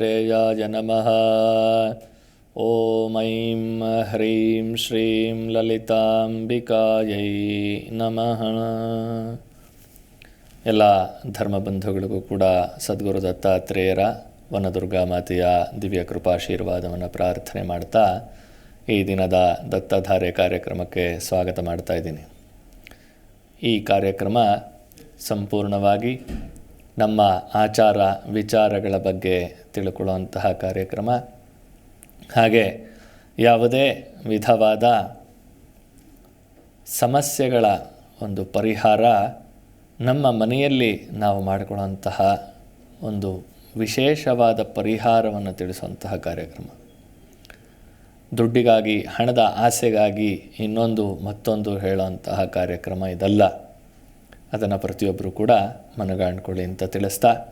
दत्तात्रेयाय नमः ॐ ऐं ह्रीं श्रीं ಲಲಿತಾಂಬಿಕಾಯೈ ನಮಃ ಎಲ್ಲ ಧರ್ಮಬಂಧುಗಳಿಗೂ ಕೂಡ ಸದ್ಗುರು ದತ್ತಾತ್ರೇಯರ ವನದುರ್ಗಾ ಮಾತೆಯ ದಿವ್ಯ ಕೃಪಾಶೀರ್ವಾದವನ್ನು ಪ್ರಾರ್ಥನೆ ಮಾಡ್ತಾ ಈ ದಿನದ ದತ್ತಧಾರೆ ಕಾರ್ಯಕ್ರಮಕ್ಕೆ ಸ್ವಾಗತ ಮಾಡ್ತಾ ಇದ್ದೀನಿ ಈ ಕಾರ್ಯಕ್ರಮ ಸಂಪೂರ್ಣವಾಗಿ ನಮ್ಮ ಆಚಾರ ವಿಚಾರಗಳ ಬಗ್ಗೆ ತಿಳ್ಕೊಳ್ಳುವಂತಹ ಕಾರ್ಯಕ್ರಮ. ಹಾಗೆ ಯಾವುದೇ ವಿಧವಾದ ಸಮಸ್ಯೆಗಳ ಒಂದು ಪರಿಹಾರ ನಮ್ಮ ಮನೆಯಲ್ಲಿ ನಾವು ಮಾಡಿಕೊಳ್ಳುವಂತಹ ಒಂದು ವಿಶೇಷವಾದ ಪರಿಹಾರವನ್ನು ತಿಳಿಸುವಂತಹ ಕಾರ್ಯಕ್ರಮ. ದುಡ್ಡಿಗಾಗಿ, ಹಣದ ಆಸೆಗಾಗಿ ಇನ್ನೊಂದು ಮತ್ತೊಂದು ಹೇಳುವಂತಹ ಕಾರ್ಯಕ್ರಮ ಇದಲ್ಲ. ಅದನ್ನು ಪ್ರತಿಯೊಬ್ಬರು ಕೂಡ ಮನಗಾಣ್ಕೊಳ್ಳಿ ಅಂತ ತಿಳಿಸ್ತಾ.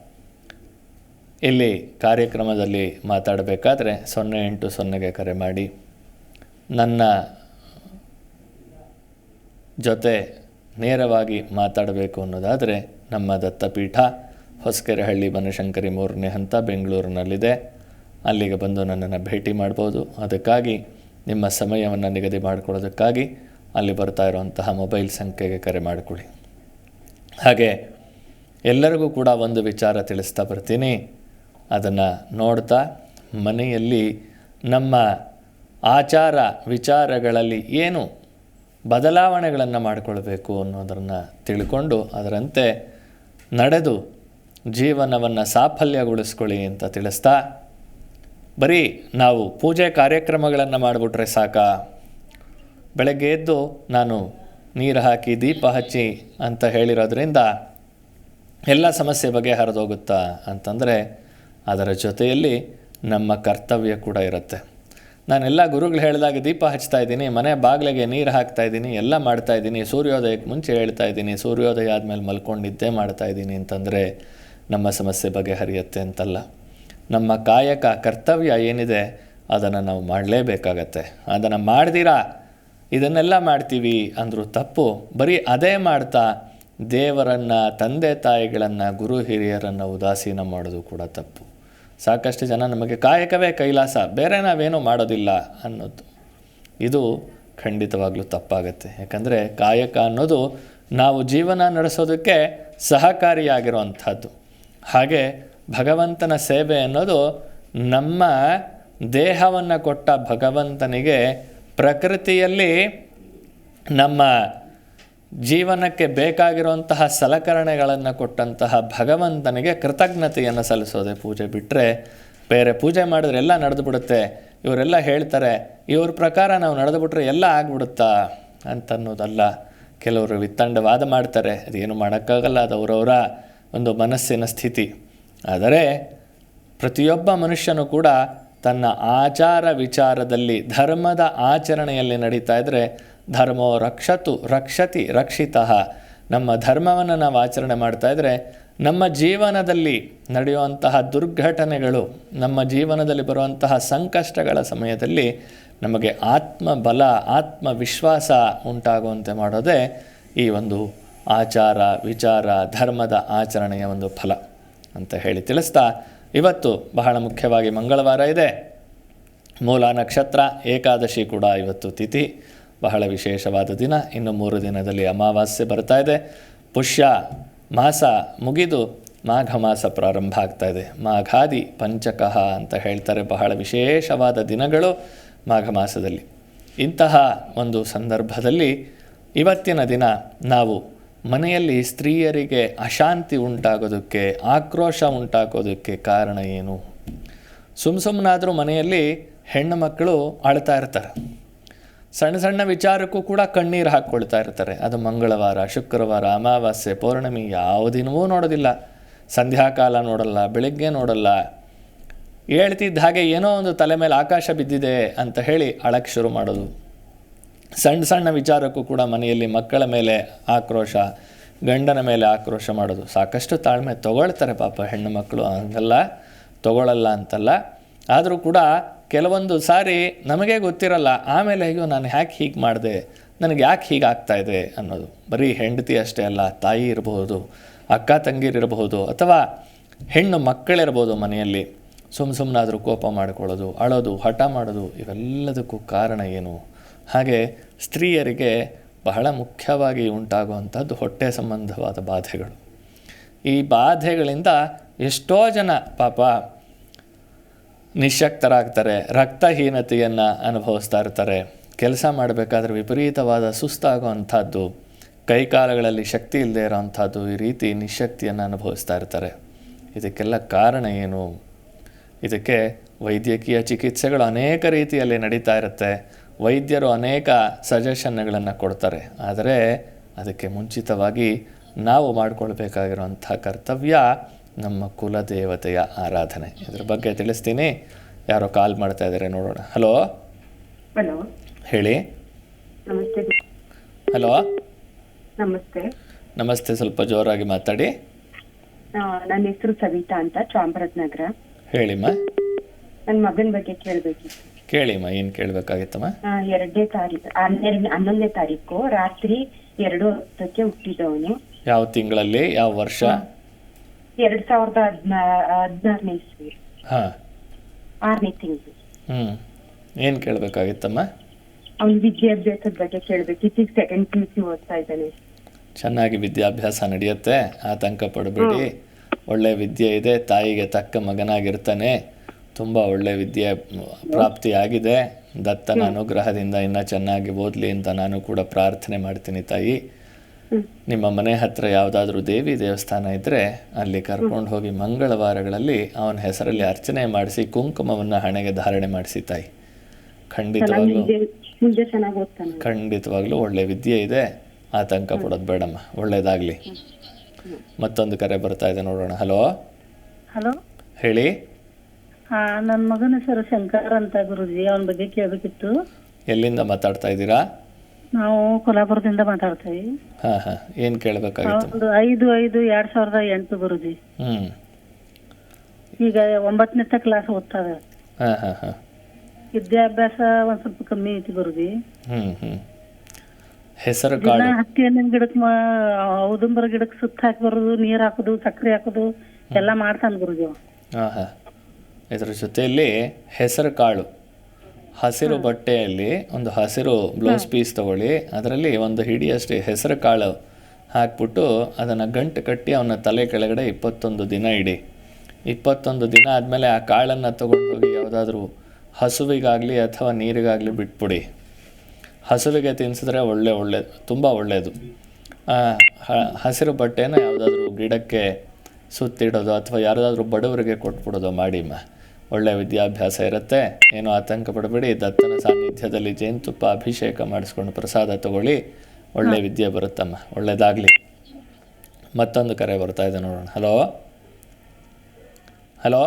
ಇಲ್ಲಿ ಕಾರ್ಯಕ್ರಮದಲ್ಲಿ ಮಾತಾಡಬೇಕಾದ್ರೆ ಸೊನ್ನೆ ಎಂಟು ಸೊನ್ನೆಗೆ ಕರೆ ಮಾಡಿ. ನನ್ನ ಜೊತೆ ನೇರವಾಗಿ ಮಾತಾಡಬೇಕು ಅನ್ನೋದಾದರೆ ನಮ್ಮ ದತ್ತಪೀಠ ಹೊಸಕೆರೆಹಳ್ಳಿ ಬನಶಂಕರಿ ಮೂರನೇ ಹಂತ ಬೆಂಗಳೂರಿನಲ್ಲಿದೆ. ಅಲ್ಲಿಗೆ ಬಂದು ನನ್ನನ್ನು ಭೇಟಿ ಮಾಡ್ಬೋದು. ಅದಕ್ಕಾಗಿ ನಿಮ್ಮ ಸಮಯವನ್ನು ನಿಗದಿ ಮಾಡಿಕೊಳ್ಳೋದಕ್ಕಾಗಿ ಅಲ್ಲಿ ಬರ್ತಾ ಇರುವಂತಹ ಮೊಬೈಲ್ ಸಂಖ್ಯೆಗೆ ಕರೆ ಮಾಡಿಕೊಳ್ಳಿ. ಹಾಗೆ ಎಲ್ಲರಿಗೂ ಕೂಡ ಒಂದು ವಿಚಾರ ತಿಳಿಸ್ತಾ ಬರ್ತೀನಿ. ಅದನ್ನು ನೋಡ್ತಾ ಮನೆಯಲ್ಲಿ ನಮ್ಮ ಆಚಾರ ವಿಚಾರಗಳಲ್ಲಿ ಏನು ಬದಲಾವಣೆಗಳನ್ನು ಮಾಡಿಕೊಳ್ಬೇಕು ಅನ್ನೋದನ್ನು ತಿಳ್ಕೊಂಡು ಅದರಂತೆ ನಡೆದು ಜೀವನವನ್ನು ಸಾಫಲ್ಯಗೊಳಿಸ್ಕೊಳ್ಳಿ ಅಂತ ತಿಳಿಸ್ತಾ, ಬರೀ ನಾವು ಪೂಜೆ ಕಾರ್ಯಕ್ರಮಗಳನ್ನು ಮಾಡಿಬಿಟ್ರೆ ಸಾಕ? ಬೆಳಗ್ಗೆ ಎದ್ದು ನಾನು ನೀರು ಹಾಕಿ ದೀಪ ಹಚ್ಚಿ ಅಂತ ಹೇಳಿರೋದ್ರಿಂದ ಎಲ್ಲ ಸಮಸ್ಯೆ ಬಗೆಹರಿದೋಗುತ್ತಾ ಅಂತಂದರೆ ಅದರ ಜೊತೆಯಲ್ಲಿ ನಮ್ಮ ಕರ್ತವ್ಯ ಕೂಡ ಇರುತ್ತೆ. ನಾನೆಲ್ಲ ಗುರುಗಳು ಹೇಳಿದಾಗ ದೀಪ ಹಚ್ತಾ ಇದ್ದೀನಿ, ಮನೆ ಬಾಗಿಲಿಗೆ ನೀರು ಹಾಕ್ತಾ ಇದ್ದೀನಿ, ಎಲ್ಲ ಮಾಡ್ತಾ ಇದ್ದೀನಿ, ಸೂರ್ಯೋದಯಕ್ಕೆ ಮುಂಚೆ ಹೇಳ್ತಾ ಇದ್ದೀನಿ, ಸೂರ್ಯೋದಯ ಆದಮೇಲೆ ಮಲ್ಕೊಂಡಿದ್ದೇ ಮಾಡ್ತಾ ಇದ್ದೀನಿ ಅಂತಂದರೆ ನಮ್ಮ ಸಮಸ್ಯೆ ಬಗೆಹರಿಯುತ್ತೆ ಅಂತಲ್ಲ. ನಮ್ಮ ಕಾಯಕ, ಕರ್ತವ್ಯ ಏನಿದೆ ಅದನ್ನು ನಾವು ಮಾಡಲೇಬೇಕಾಗತ್ತೆ. ಅದನ್ನು ಮಾಡ್ದಿರಾ? ಇದನ್ನೆಲ್ಲ ಮಾಡ್ತೀವಿ ಅಂದರೂ ತಪ್ಪು. ಬರೀ ಅದೇ ಮಾಡ್ತಾ ದೇವರನ್ನು, ತಂದೆ ತಾಯಿಗಳನ್ನು, ಗುರು ಹಿರಿಯರನ್ನು ಉದಾಸೀನ ಮಾಡೋದು ಕೂಡ ತಪ್ಪು. ಸಾಕಷ್ಟು ಜನ ನಮಗೆ ಕಾಯಕವೇ ಕೈಲಾಸ, ಬೇರೆ ನಾವೇನೂ ಮಾಡೋದಿಲ್ಲ ಅನ್ನೋದು. ಇದು ಖಂಡಿತವಾಗ್ಲೂ ತಪ್ಪಾಗತ್ತೆ. ಯಾಕಂದರೆ ಕಾಯಕ ಅನ್ನೋದು ನಾವು ಜೀವನ ನಡೆಸೋದಕ್ಕೆ ಸಹಕಾರಿಯಾಗಿರುವಂಥದ್ದು ಹಾಗೆ ಭಗವಂತನ ಸೇವೆ ಅನ್ನೋದು ನಮ್ಮ ದೇಹವನ್ನು ಕೊಟ್ಟ ಭಗವಂತನಿಗೆ ಪ್ರಕೃತಿಯಲ್ಲಿ ನಮ್ಮ ಜೀವನಕ್ಕೆ ಬೇಕಾಗಿರುವಂತಹ ಸಲಕರಣೆಗಳನ್ನು ಕೊಟ್ಟಂತಹ ಭಗವಂತನಿಗೆ ಕೃತಜ್ಞತೆಯನ್ನು ಸಲ್ಲಿಸೋದೆ ಪೂಜೆ ಬಿಟ್ಟರೆ ಬೇರೆ ಪೂಜೆ ಮಾಡಿದ್ರೆ ಎಲ್ಲ ನಡೆದು ಬಿಡುತ್ತೆ ಇವರೆಲ್ಲ ಹೇಳ್ತಾರೆ, ಇವ್ರ ಪ್ರಕಾರ ನಾವು ನಡೆದು ಬಿಟ್ರೆ ಎಲ್ಲ ಆಗ್ಬಿಡುತ್ತಾ? ಅಂತನ್ನೋದಲ್ಲ ಕೆಲವರು ವಿತ್ತಂಡವಾದ ಮಾಡ್ತಾರೆ, ಅದೇನು ಮಾಡೋಕ್ಕಾಗಲ್ಲ, ಅದು ಅವರವರ ಒಂದು ಮನಸ್ಸಿನ ಸ್ಥಿತಿ. ಆದರೆ ಪ್ರತಿಯೊಬ್ಬ ಮನುಷ್ಯನೂ ಕೂಡ ತನ್ನ ಆಚಾರ ವಿಚಾರದಲ್ಲಿ ಧರ್ಮದ ಆಚರಣೆಯಲ್ಲಿ ನಡೀತಾ ಇದ್ದರೆ ಧರ್ಮೋ ರಕ್ಷತು ರಕ್ಷತಿ ರಕ್ಷಿತಃ. ನಮ್ಮ ಧರ್ಮವನ್ನು ನಾವು ಆಚರಣೆ ಮಾಡ್ತಾ ಇದ್ದರೆ ನಮ್ಮ ಜೀವನದಲ್ಲಿ ನಡೆಯುವಂತಹ ದುರ್ಘಟನೆಗಳು, ನಮ್ಮ ಜೀವನದಲ್ಲಿ ಬರುವಂತಹ ಸಂಕಷ್ಟಗಳ ಸಮಯದಲ್ಲಿ ನಮಗೆ ಆತ್ಮಬಲ, ಆತ್ಮವಿಶ್ವಾಸ ಉಂಟಾಗುವಂತೆ ಮಾಡೋದೇ ಈ ಒಂದು ಆಚಾರ ವಿಚಾರ ಧರ್ಮದ ಆಚರಣೆಯ ಒಂದು ಫಲ ಅಂತ ಹೇಳಿ ತಿಳಿಸ್ತಾ ಇವತ್ತು ಬಹಳ ಮುಖ್ಯವಾಗಿ ಮಂಗಳವಾರ ಇದೆ. ಮೂಲ ನಕ್ಷತ್ರ, ಏಕಾದಶಿ ಕೂಡ ಇವತ್ತು ತಿಥಿ. ಬಹಳ ವಿಶೇಷವಾದ ದಿನ. ಇನ್ನು ಮೂರು ದಿನದಲ್ಲಿ ಅಮಾವಾಸ್ಯೆ ಬರ್ತಾ ಇದೆ. ಪುಷ್ಯ ಮಾಸ ಮುಗಿದು ಮಾಘ ಮಾಸ ಪ್ರಾರಂಭ ಆಗ್ತಾ ಇದೆ. ಮಾಘಾದಿ ಪಂಚಕಃ ಅಂತ ಹೇಳ್ತಾರೆ. ಬಹಳ ವಿಶೇಷವಾದ ದಿನಗಳು ಮಾಘ ಮಾಸದಲ್ಲಿ. ಇಂತಹ ಒಂದು ಸಂದರ್ಭದಲ್ಲಿ ಇವತ್ತಿನ ದಿನ ನಾವು ಮನೆಯಲ್ಲಿ ಸ್ತ್ರೀಯರಿಗೆ ಅಶಾಂತಿ ಉಂಟಾಗೋದಕ್ಕೆ, ಆಕ್ರೋಶ ಉಂಟಾಗೋದಕ್ಕೆ ಕಾರಣ ಏನು? ಸುಮ್ಮ ಸುಮ್ಮನಾದರೂ ಮನೆಯಲ್ಲಿ ಹೆಣ್ಣು ಮಕ್ಕಳು ಅಳ್ತಾ ಇರ್ತಾರೆ. ಸಣ್ಣ ಸಣ್ಣ ವಿಚಾರಕ್ಕೂ ಕೂಡ ಕಣ್ಣೀರು ಹಾಕ್ಕೊಳ್ತಾ ಇರ್ತಾರೆ. ಅದು ಮಂಗಳವಾರ, ಶುಕ್ರವಾರ, ಅಮಾವಾಸ್ಯೆ, ಪೌರ್ಣಮಿ ಯಾವ ದಿನವೂ ನೋಡೋದಿಲ್ಲ. ಸಂಧ್ಯಾಕಾಲ ನೋಡಲ್ಲ, ಬೆಳಗ್ಗೆ ನೋಡಲ್ಲ. ಹೇಳ್ತಿದ್ದ ಹಾಗೆ ಏನೋ ಒಂದು ತಲೆ ಮೇಲೆ ಆಕಾಶ ಬಿದ್ದಿದೆ ಅಂತ ಹೇಳಿ ಅಳಕ್ಕೆ ಶುರು ಮಾಡೋದು. ಸಣ್ಣ ಸಣ್ಣ ವಿಚಾರಕ್ಕೂ ಕೂಡ ಮನೆಯಲ್ಲಿ ಮಕ್ಕಳ ಮೇಲೆ ಆಕ್ರೋಶ, ಗಂಡನ ಮೇಲೆ ಆಕ್ರೋಶ ಮಾಡೋದು ಸಾಕಷ್ಟು ತಾಳ್ಮೆ ತಗೊಳ್ತಾರೆ ಪಾಪ ಹೆಣ್ಣು ಮಕ್ಕಳು. ಹಂಗಲ್ಲ ತಗೊಳ್ಳಲ್ಲ ಅಂತಲ್ಲ. ಆದರೂ ಕೂಡ ಕೆಲವೊಂದು ಸಾರಿ ನಮಗೆ ಗೊತ್ತಿರಲ್ಲ, ಆಮೇಲೆ ಹೇಗೋ ನಾನು ಯಾಕೆ ಹೀಗೆ ಮಾಡಿದೆ, ನನಗೆ ಯಾಕೆ ಹೀಗೆ ಇದೆ ಅನ್ನೋದು. ಬರೀ ಹೆಂಡತಿ ಅಷ್ಟೇ ಅಲ್ಲ, ತಾಯಿ ಇರಬಹುದು, ಅಕ್ಕ ತಂಗಿರಿರಬಹುದು ಅಥವಾ ಹೆಣ್ಣು ಮಕ್ಕಳಿರ್ಬೋದು ಮನೆಯಲ್ಲಿ. ಸುಮ್ಮ ಸುಮ್ಮನಾದರೂ ಕೋಪ ಮಾಡಿಕೊಳ್ಳೋದು, ಅಳೋದು, ಹಠ ಮಾಡೋದು, ಇವೆಲ್ಲದಕ್ಕೂ ಕಾರಣ ಏನು? ಹಾಗೆ ಸ್ತ್ರೀಯರಿಗೆ ಬಹಳ ಮುಖ್ಯವಾಗಿ ಉಂಟಾಗುವಂಥದ್ದು ಹೊಟ್ಟೆ ಸಂಬಂಧವಾದ ಬಾಧೆಗಳು. ಈ ಬಾಧೆಗಳಿಂದ ಎಷ್ಟೋ ಜನ ಪಾಪ ನಿಶಕ್ತರಾಗ್ತಾರೆ ರಕ್ತಹೀನತೆಯನ್ನು ಅನುಭವಿಸ್ತಾ ಇರ್ತಾರೆ. ಕೆಲಸ ಮಾಡಬೇಕಾದ್ರೆ ವಿಪರೀತವಾದ ಸುಸ್ತಾಗುವಂಥದ್ದು ಕೈಕಾಲಗಳಲ್ಲಿ ಶಕ್ತಿ ಇಲ್ಲದೆ ಇರೋವಂಥದ್ದು ಈ ರೀತಿ ನಿಶಕ್ತಿಯನ್ನು ಅನುಭವಿಸ್ತಾ ಇರ್ತಾರೆ. ಇದಕ್ಕೆಲ್ಲ ಕಾರಣ ಏನು? ಇದಕ್ಕೆ ವೈದ್ಯಕೀಯ ಚಿಕಿತ್ಸೆಗಳು ಅನೇಕ ರೀತಿಯಲ್ಲಿ ನಡೀತಾ ಇರುತ್ತೆ. ವೈದ್ಯರು ಅನೇಕ ಸಜೆಷನ್ಗಳನ್ನು ಕೊಡ್ತಾರೆ. ಆದರೆ ಅದಕ್ಕೆ ಮುಂಚಿತವಾಗಿ ನಾವು ಮಾಡಿಕೊಳ್ಬೇಕಾಗಿರುವಂಥ ಕರ್ತವ್ಯ ನಮ್ಮ ಕುಲದೇವತೆಯ ಆರಾಧನೆ. ಇದ್ರ ಬಗ್ಗೆ ತಿಳಿಸ್ತೀನಿ. ಯಾರೋ ಕಾಲ್ ಮಾಡ್ತಾ ಇದ್ದಾರೆ ನೋಡೋಣ. ಹಲೋ? ಹಲೋ? ಹೇಳಿ. ನಮಸ್ತೆ. ಹಲೋ? ನಮಸ್ತೆ. ನಮಸ್ತೆ ಸ್ವಲ್ಪ ಜೋರಾಗಿ ಮಾತಾಡಿ. ನನ್ನ ಹೆಸರು ಸವಿತಾ ಅಂತ ಚಾಮರಾಜನಗರ. ಹೇಳಿಮ್ಮ ನನ್ನ ಮಗನ ಬಗ್ಗೆ ಕೇಳಬೇಕಿತ್ತು. ಕೇಳಿಮ್ಮ ಏನ್ ಕೇಳ್ಬೇಕಾಗಿತ್ತಮ್ಮ? ಎರಡನೇ ತಾರೀಕು ಹನ್ನೆರಡು ಹನ್ನೊಂದನೇ ತಾರೀಕು ರಾತ್ರಿ ಎರಡು ಹತ್ತಕ್ಕೆ ಹುಟ್ಟಿದವನು. ಯಾವ ತಿಂಗಳಲ್ಲಿ ಯಾವ ವರ್ಷ? ಎರಡ್ ಸಾವಿರದ ಹದ್ನಾ ಹದಿನಾರನೇ ಇಸ್ವಿ. ಹಾಂ. ಆರನೇ ತಿಂಗಳು. ಹ್ಮ್. ಏನ್ ಕೇಳ್ಬೇಕಾಗಿತ್ತಮ್ಮ? ಅವ್ನ ವಿದ್ಯಾಭ್ಯಾಸದ ಬಗ್ಗೆ ಕೇಳ್ಬೇಕಿತ್ತು ಈಗ ಸೆಕೆಂಡ್ ಪಿ ಯು ಸಿ ಓದ್ತಾ ಇದ್ದಾನೆ. ಚೆನ್ನಾಗಿ ವಿದ್ಯಾಭ್ಯಾಸ ನಡೆಯುತ್ತೆ. ಆತಂಕ ಪಡಬೇಡಿ. ಒಳ್ಳೆ ವಿದ್ಯೆ ಇದೆ. ತಾಯಿಗೆ ತಕ್ಕ ಮಗನಾಗಿರ್ತಾನೆ. ತುಂಬ ಒಳ್ಳೆ ವಿದ್ಯೆ ಪ್ರಾಪ್ತಿಯಾಗಿದೆ. ದತ್ತನ ಅನುಗ್ರಹದಿಂದ ಇನ್ನೂ ಚೆನ್ನಾಗಿ ಓದಲಿ ಅಂತ ನಾನು ಕೂಡ ಪ್ರಾರ್ಥನೆ ಮಾಡ್ತೀನಿ ತಾಯಿ. ನಿಮ್ಮ ಮನೆ ಹತ್ರ ಯಾವುದಾದ್ರೂ ದೇವಿ ದೇವಸ್ಥಾನ ಇದ್ದರೆ ಅಲ್ಲಿ ಕರ್ಕೊಂಡು ಹೋಗಿ ಮಂಗಳವಾರಗಳಲ್ಲಿ ಅವನ ಹೆಸರಲ್ಲಿ ಅರ್ಚನೆ ಮಾಡಿಸಿ ಕುಂಕುಮವನ್ನು ಹಣೆಗೆ ಧಾರಣೆ ಮಾಡಿಸಿ ತಾಯಿ. ಖಂಡಿತವಾಗ್ಲೂ ಖಂಡಿತವಾಗ್ಲೂ ಒಳ್ಳೆ ವಿದ್ಯೆ ಇದೆ. ಆತಂಕ ಪಡೋದು ಬೇಡಮ್ಮ ಒಳ್ಳೇದಾಗ್ಲಿ. ಮತ್ತೊಂದು ಕರೆ ಬರ್ತಾ ಇದೆ ನೋಡೋಣ. ಹಲೋ? ಹಲೋ? ಹೇಳಿ. ಹಾ ನನ್ನ ಮಗನ ಹೆಸರು ಶಂಕರ್ ಅಂತ ಗುರುಜಿ ಅವನ ಬಗ್ಗೆ ಕೇಳಬೇಕಿತ್ತು. ಎಲ್ಲಿಂದ ಮಾತಾಡ್ತಾ ಇದ್ದೀರಾ? ನಾವು ಕೊಲ್ಲಾಪುರದಿಂದ ಮಾತಾಡ್ತೀವಿ ಹಾ ಹಾಂ ಏನು ಕೇಳಬೇಕಾಗಿತ್ತು? ಒಂದು ಐದು ಐದು ಎರಡ್ ಸಾವಿರದ ಎಂಟು ಗುರುಜಿ. ಈಗ ಒಂಬತ್ತನೇ ಕ್ಲಾಸ್ ಓದ್ತಾವೆ ಹಾ ಹಾಂ ಹಾಂ. ವಿದ್ಯಾಭ್ಯಾಸ ಒಂದ್ ಸ್ವಲ್ಪ ಕಮ್ಮಿ ಐತಿ ಗುರುಜಿ. ಹ್ಞೂ ಹ್ಞೂ ಹೆಸರು ದಿನ ಕಾಳು ಹತ್ತಿ ಹಣ್ಣಿನ ಗಿಡಕ್ ಔದುಂಬರ ಗಿಡಕ್ ಸುತ್ತ ಹಾಕಿ ಬರೋದು ನೀರ್ ಹಾಕೋದು ಸಕ್ಕರೆ ಹಾಕೋದು ಎಲ್ಲಾ ಮಾಡ್ತಾನ ಗುರುಜಿ ಅವ. ಹಾಂ ಹಾಂ. ಇದರ ಜೊತೆಯಲ್ಲಿ ಹೆಸರು ಕಾಳು. ಹಸಿರು ಬಟ್ಟೆಯಲ್ಲಿ ಒಂದು ಹಸಿರು ಬ್ಲೌಸ್ ಪೀಸ್ ತಗೊಳ್ಳಿ. ಅದರಲ್ಲಿ ಒಂದು ಹಿಡಿಯಷ್ಟು ಹೆಸರು ಕಾಳು ಹಾಕ್ಬಿಟ್ಟು ಅದನ್ನು ಗಂಟು ಕಟ್ಟಿ ಅವನ ತಲೆ ಕೆಳಗಡೆ ಇಪ್ಪತ್ತೊಂದು ದಿನ ಇಡಿ. ಇಪ್ಪತ್ತೊಂದು ದಿನ ಆದಮೇಲೆ ಆ ಕಾಳನ್ನು ತೊಗೊಂಡು ಹೋಗಿ ಯಾವುದಾದ್ರೂ ಹಸುವಿಗಾಗಲಿ ಅಥವಾ ನೀರಿಗಾಗಲಿ ಬಿಟ್ಬಿಡಿ. ಹಸುವಿಗೆ ತಿನ್ಸಿದ್ರೆ ಒಳ್ಳೆ ಒಳ್ಳೆ ತುಂಬ ಒಳ್ಳೆಯದು ಹಸಿರು ಬಟ್ಟೆನ ಯಾವುದಾದ್ರೂ ಗಿಡಕ್ಕೆ ಸುತ್ತಿಡೋದು ಅಥವಾ ಯಾರಾದರೂ ಬಡವರಿಗೆ ಕೊಟ್ಬಿಡೋದು ಮಾಡಿಮ್ಮ ಒಳ್ಳೆ ವಿದ್ಯಾಭ್ಯಾಸ ಇರುತ್ತೆ. ಏನೂ ಆತಂಕ ಪಡಬೇಡಿ. ದತ್ತನ ಸಾನ್ನಿಧ್ಯದಲ್ಲಿ ಜೇನುತುಪ್ಪ ಅಭಿಷೇಕ ಮಾಡಿಸ್ಕೊಂಡು ಪ್ರಸಾದ ತಗೊಳ್ಳಿ. ಒಳ್ಳೆ ವಿದ್ಯೆ ಬರುತ್ತಮ್ಮ. ಒಳ್ಳೆಯದಾಗಲಿ ಮತ್ತೊಂದು ಕರೆ ಬರ್ತಾ ಇದೆ ನೋಡೋಣ. ಹಲೋ? ಹಲೋ?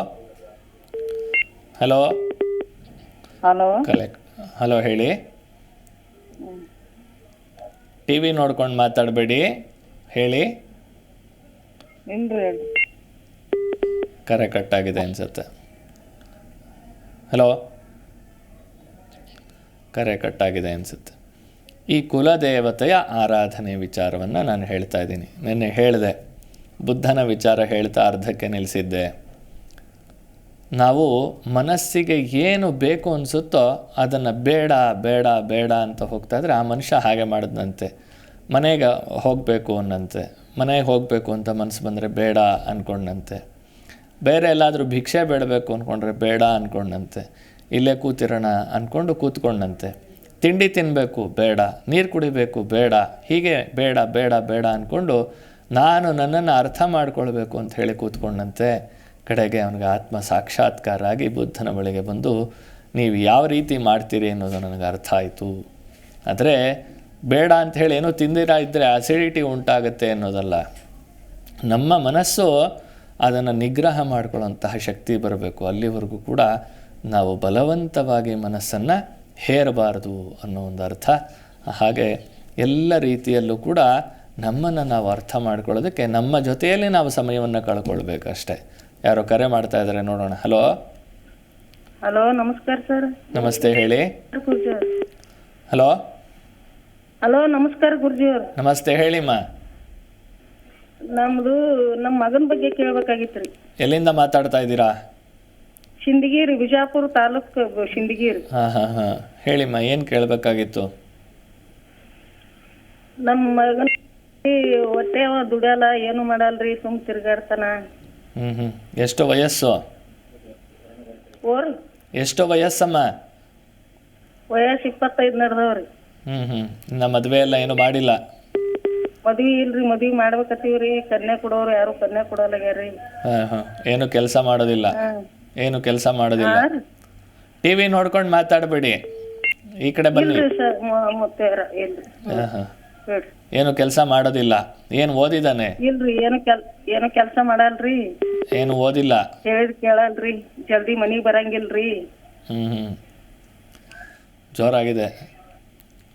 ಹಲೋ? ಹಲೋ? ಕಲೆ ಹಲೋ ಹೇಳಿ. ಟಿ ವಿ ನೋಡ್ಕೊಂಡು ಮಾತಾಡಬೇಡಿ. ಹೇಳಿ. ಕರೆ ಕಟ್ಟಾಗಿದೆ ಅನಿಸುತ್ತೆ. ಹಲೋ ಕರೆ ಕಟ್ಟಾಗಿದೆ ಅನಿಸುತ್ತೆ. ಈ ಕುಲದೇವತೆಯ ಆರಾಧನೆ ವಿಚಾರವನ್ನು ನಾನು ಹೇಳ್ತಾ ಇದ್ದೀನಿ. ನಿನ್ನೆ ಹೇಳಿದೆ, ಬುದ್ಧನ ವಿಚಾರ ಹೇಳ್ತಾ ಅರ್ಧಕ್ಕೆ ನಿಲ್ಲಿಸಿದ್ದೆ ನಾವು ಮನಸ್ಸಿಗೆ ಏನು ಬೇಕು ಅನಿಸುತ್ತೋ ಅದನ್ನು ಬೇಡ ಬೇಡ ಬೇಡ ಅಂತ ಹೋಗ್ತಾ ಇದ್ರೆ ಆ ಮನುಷ್ಯ ಹಾಗೆ ಮಾಡಿದ್ನಂತೆ. ಮನೆಗೆ ಹೋಗಬೇಕು ಅನ್ನಂತೆ. ಮನೆಗೆ ಹೋಗಬೇಕು ಅಂತ ಮನಸ್ಸು ಬಂದರೆ ಬೇಡ ಅಂದ್ಕೊಂಡಂತೆ ಬೇರೆ ಎಲ್ಲಾದರೂ ಭಿಕ್ಷೆ ಬೇಡಬೇಕು ಅಂದ್ಕೊಂಡ್ರೆ ಬೇಡ ಅಂದ್ಕೊಂಡಂತೆ ಇಲ್ಲೇ ಕೂತಿರೋಣ ಅಂದ್ಕೊಂಡು ಕೂತ್ಕೊಂಡಂತೆ. ತಿಂಡಿ ತಿನ್ನಬೇಕು ಬೇಡ. ನೀರು ಕುಡಿಬೇಕು, ಬೇಡ. ಹೀಗೆ ಬೇಡ ಬೇಡ ಬೇಡ ಅಂದ್ಕೊಂಡು ನಾನು ನನ್ನನ್ನು ಅರ್ಥ ಮಾಡ್ಕೊಳ್ಬೇಕು ಅಂತ ಹೇಳಿ ಕೂತ್ಕೊಂಡಂತೆ. ಕಡೆಗೆ ಅವನಿಗೆ ಆತ್ಮ ಸಾಕ್ಷಾತ್ಕಾರ ಆಗಿ ಬುದ್ಧನ ಬಳಿಗೆ ಬಂದು, ನೀವು ಯಾವ ರೀತಿ ಮಾಡ್ತೀರಿ ಅನ್ನೋದು ನನಗೆ ಅರ್ಥ ಆಯಿತು. ಆದರೆ ಬೇಡ ಅಂತ ಹೇಳಿ ಏನೋ ತಿಂದಿರ ಇದ್ದರೆ ಅಸಿಡಿಟಿ ಉಂಟಾಗುತ್ತೆ ಅನ್ನೋದಲ್ಲ. ನಮ್ಮ ಮನಸ್ಸು ಅದನ್ನು ನಿಗ್ರಹ ಮಾಡಿಕೊಳ್ಳುವಂತಹ ಶಕ್ತಿ ಬರಬೇಕು. ಅಲ್ಲಿವರೆಗೂ ಕೂಡ ನಾವು ಬಲವಂತವಾಗಿ ಮನಸ್ಸನ್ನು ಹೇರಬಾರದು ಅನ್ನೋ ಒಂದು ಅರ್ಥ. ಹಾಗೆ ಎಲ್ಲ ರೀತಿಯಲ್ಲೂ ಕೂಡ ನಮ್ಮನ್ನು ನಾವು ಅರ್ಥ ಮಾಡ್ಕೊಳ್ಳೋದಕ್ಕೆ ನಮ್ಮ ಜೊತೆಯಲ್ಲಿ ನಾವು ಸಮಯವನ್ನು ಕಳ್ಕೊಳ್ಬೇಕಷ್ಟೆ ಯಾರೋ ಕರೆ ಮಾಡ್ತಾ ಇದ್ದಾರೆ ನೋಡೋಣ. ಹಲೋ? ಹಲೋ ನಮಸ್ಕಾರ ಸರ್. ನಮಸ್ತೆ ಹೇಳಿ. ಹಲೋ? ಹಲೋ ನಮಸ್ಕಾರ ಗುರುಜಿ ನಮಸ್ತೆ ಹೇಳಿಮ್ಮ. ನಮ್ದು ನಮ್ಮ ಮಗನ ಬಗ್ಗೆ ಕೇಳ್ಬೇಕಾಗಿತ್ರಿ. ಎಲ್ಲಿಂದ ಮಾತಾಡ್ತಾ ಇದ್ದೀರಾ? ಶಿಂದಗಿರಿ ಬಿಜಾಪುರ ತಾಲೂಕ್ ಶಿಂದಗಿರಿ. ಹಾ ಹಾ ಹಾ. ಹೇಳಿಮ್ಮ ಏನು ಕೇಳಬೇಕಾಗಿತ್ತು? ನಮ್ಮ ಮಗನ ಹೊಟ್ಟೆ ಅವ ದುಡಿಯಲ್ಲ ಏನು ಮಾಡಲ್ರಿ ಸುಮ್ ತಿರ್ಗಾಡ್ತಾನ. ಹ್ಮ್ ಹ್ಮ್. ಎಷ್ಟು ವಯಸ್ಸು? ಓರ್ ಎಷ್ಟು ವಯಸ್ಸಮ್ಮ? ವಯಸ್ಸು ಇಪ್ಪತ್ತೈದು ನಡೆದವ್ರಿ ಹ್ಮ್ ಹ್ಮ್. ಇನ್ನು ಮದುವೆ ಎಲ್ಲ ಏನು ಮಾಡಿಲ್ಲ. ಮದ್ವಿ ಇಲ್ರಿ ಮದ್ವಿ ಮಾಡ್ಬೇಕತ್ತೀವ್ರಿ. ಕನ್ಯಾ ಕೊಡೋರು ಯಾರು ಕನ್ಯಾ ಕೊಡಲ್ಲಾಗ್ಯಾರ್ರಿ ಹಾ ಹಾ. ಏನು ಕೆಲಸ ಮಾಡೋದಿಲ್ಲ. ಏನು ಕೆಲಸ ಮಾಡೋದಿಲ್ಲ. ಟಿವಿ ನೋಡ್ಕೊಂಡು ಮಾತಾಡಬೇಡಿ. ಈ ಕಡೆ ಬನ್ನಿ. ಇಲ್ರಿ ಸರ್ ಮತ್ತೆ ಇಲ್ರಿ. ಹಾಂ ಹಾಂ. ಹೇಳ್ರಿ. ಏನು ಕೆಲಸ ಮಾಡೋದಿಲ್ಲ. ಏನು ಓದಿದಾನೆ? ಇಲ್ರಿ ಏನು ಕೆಲ್ ಏನು ಕೆಲಸ ಮಾಡಲ್ರಿ? ಏನು ಓದಿಲ್ಲ. ಹೇಳಿದ್ ಕೇಳಲ್ರಿ. ಜಲ್ದಿ ಮನಿಗ್ ಬರಂಗಿಲ್ರಿ. ಹ್ಮ್ ಹ್ಮ್. ಜೋರಾಗಿದೆ.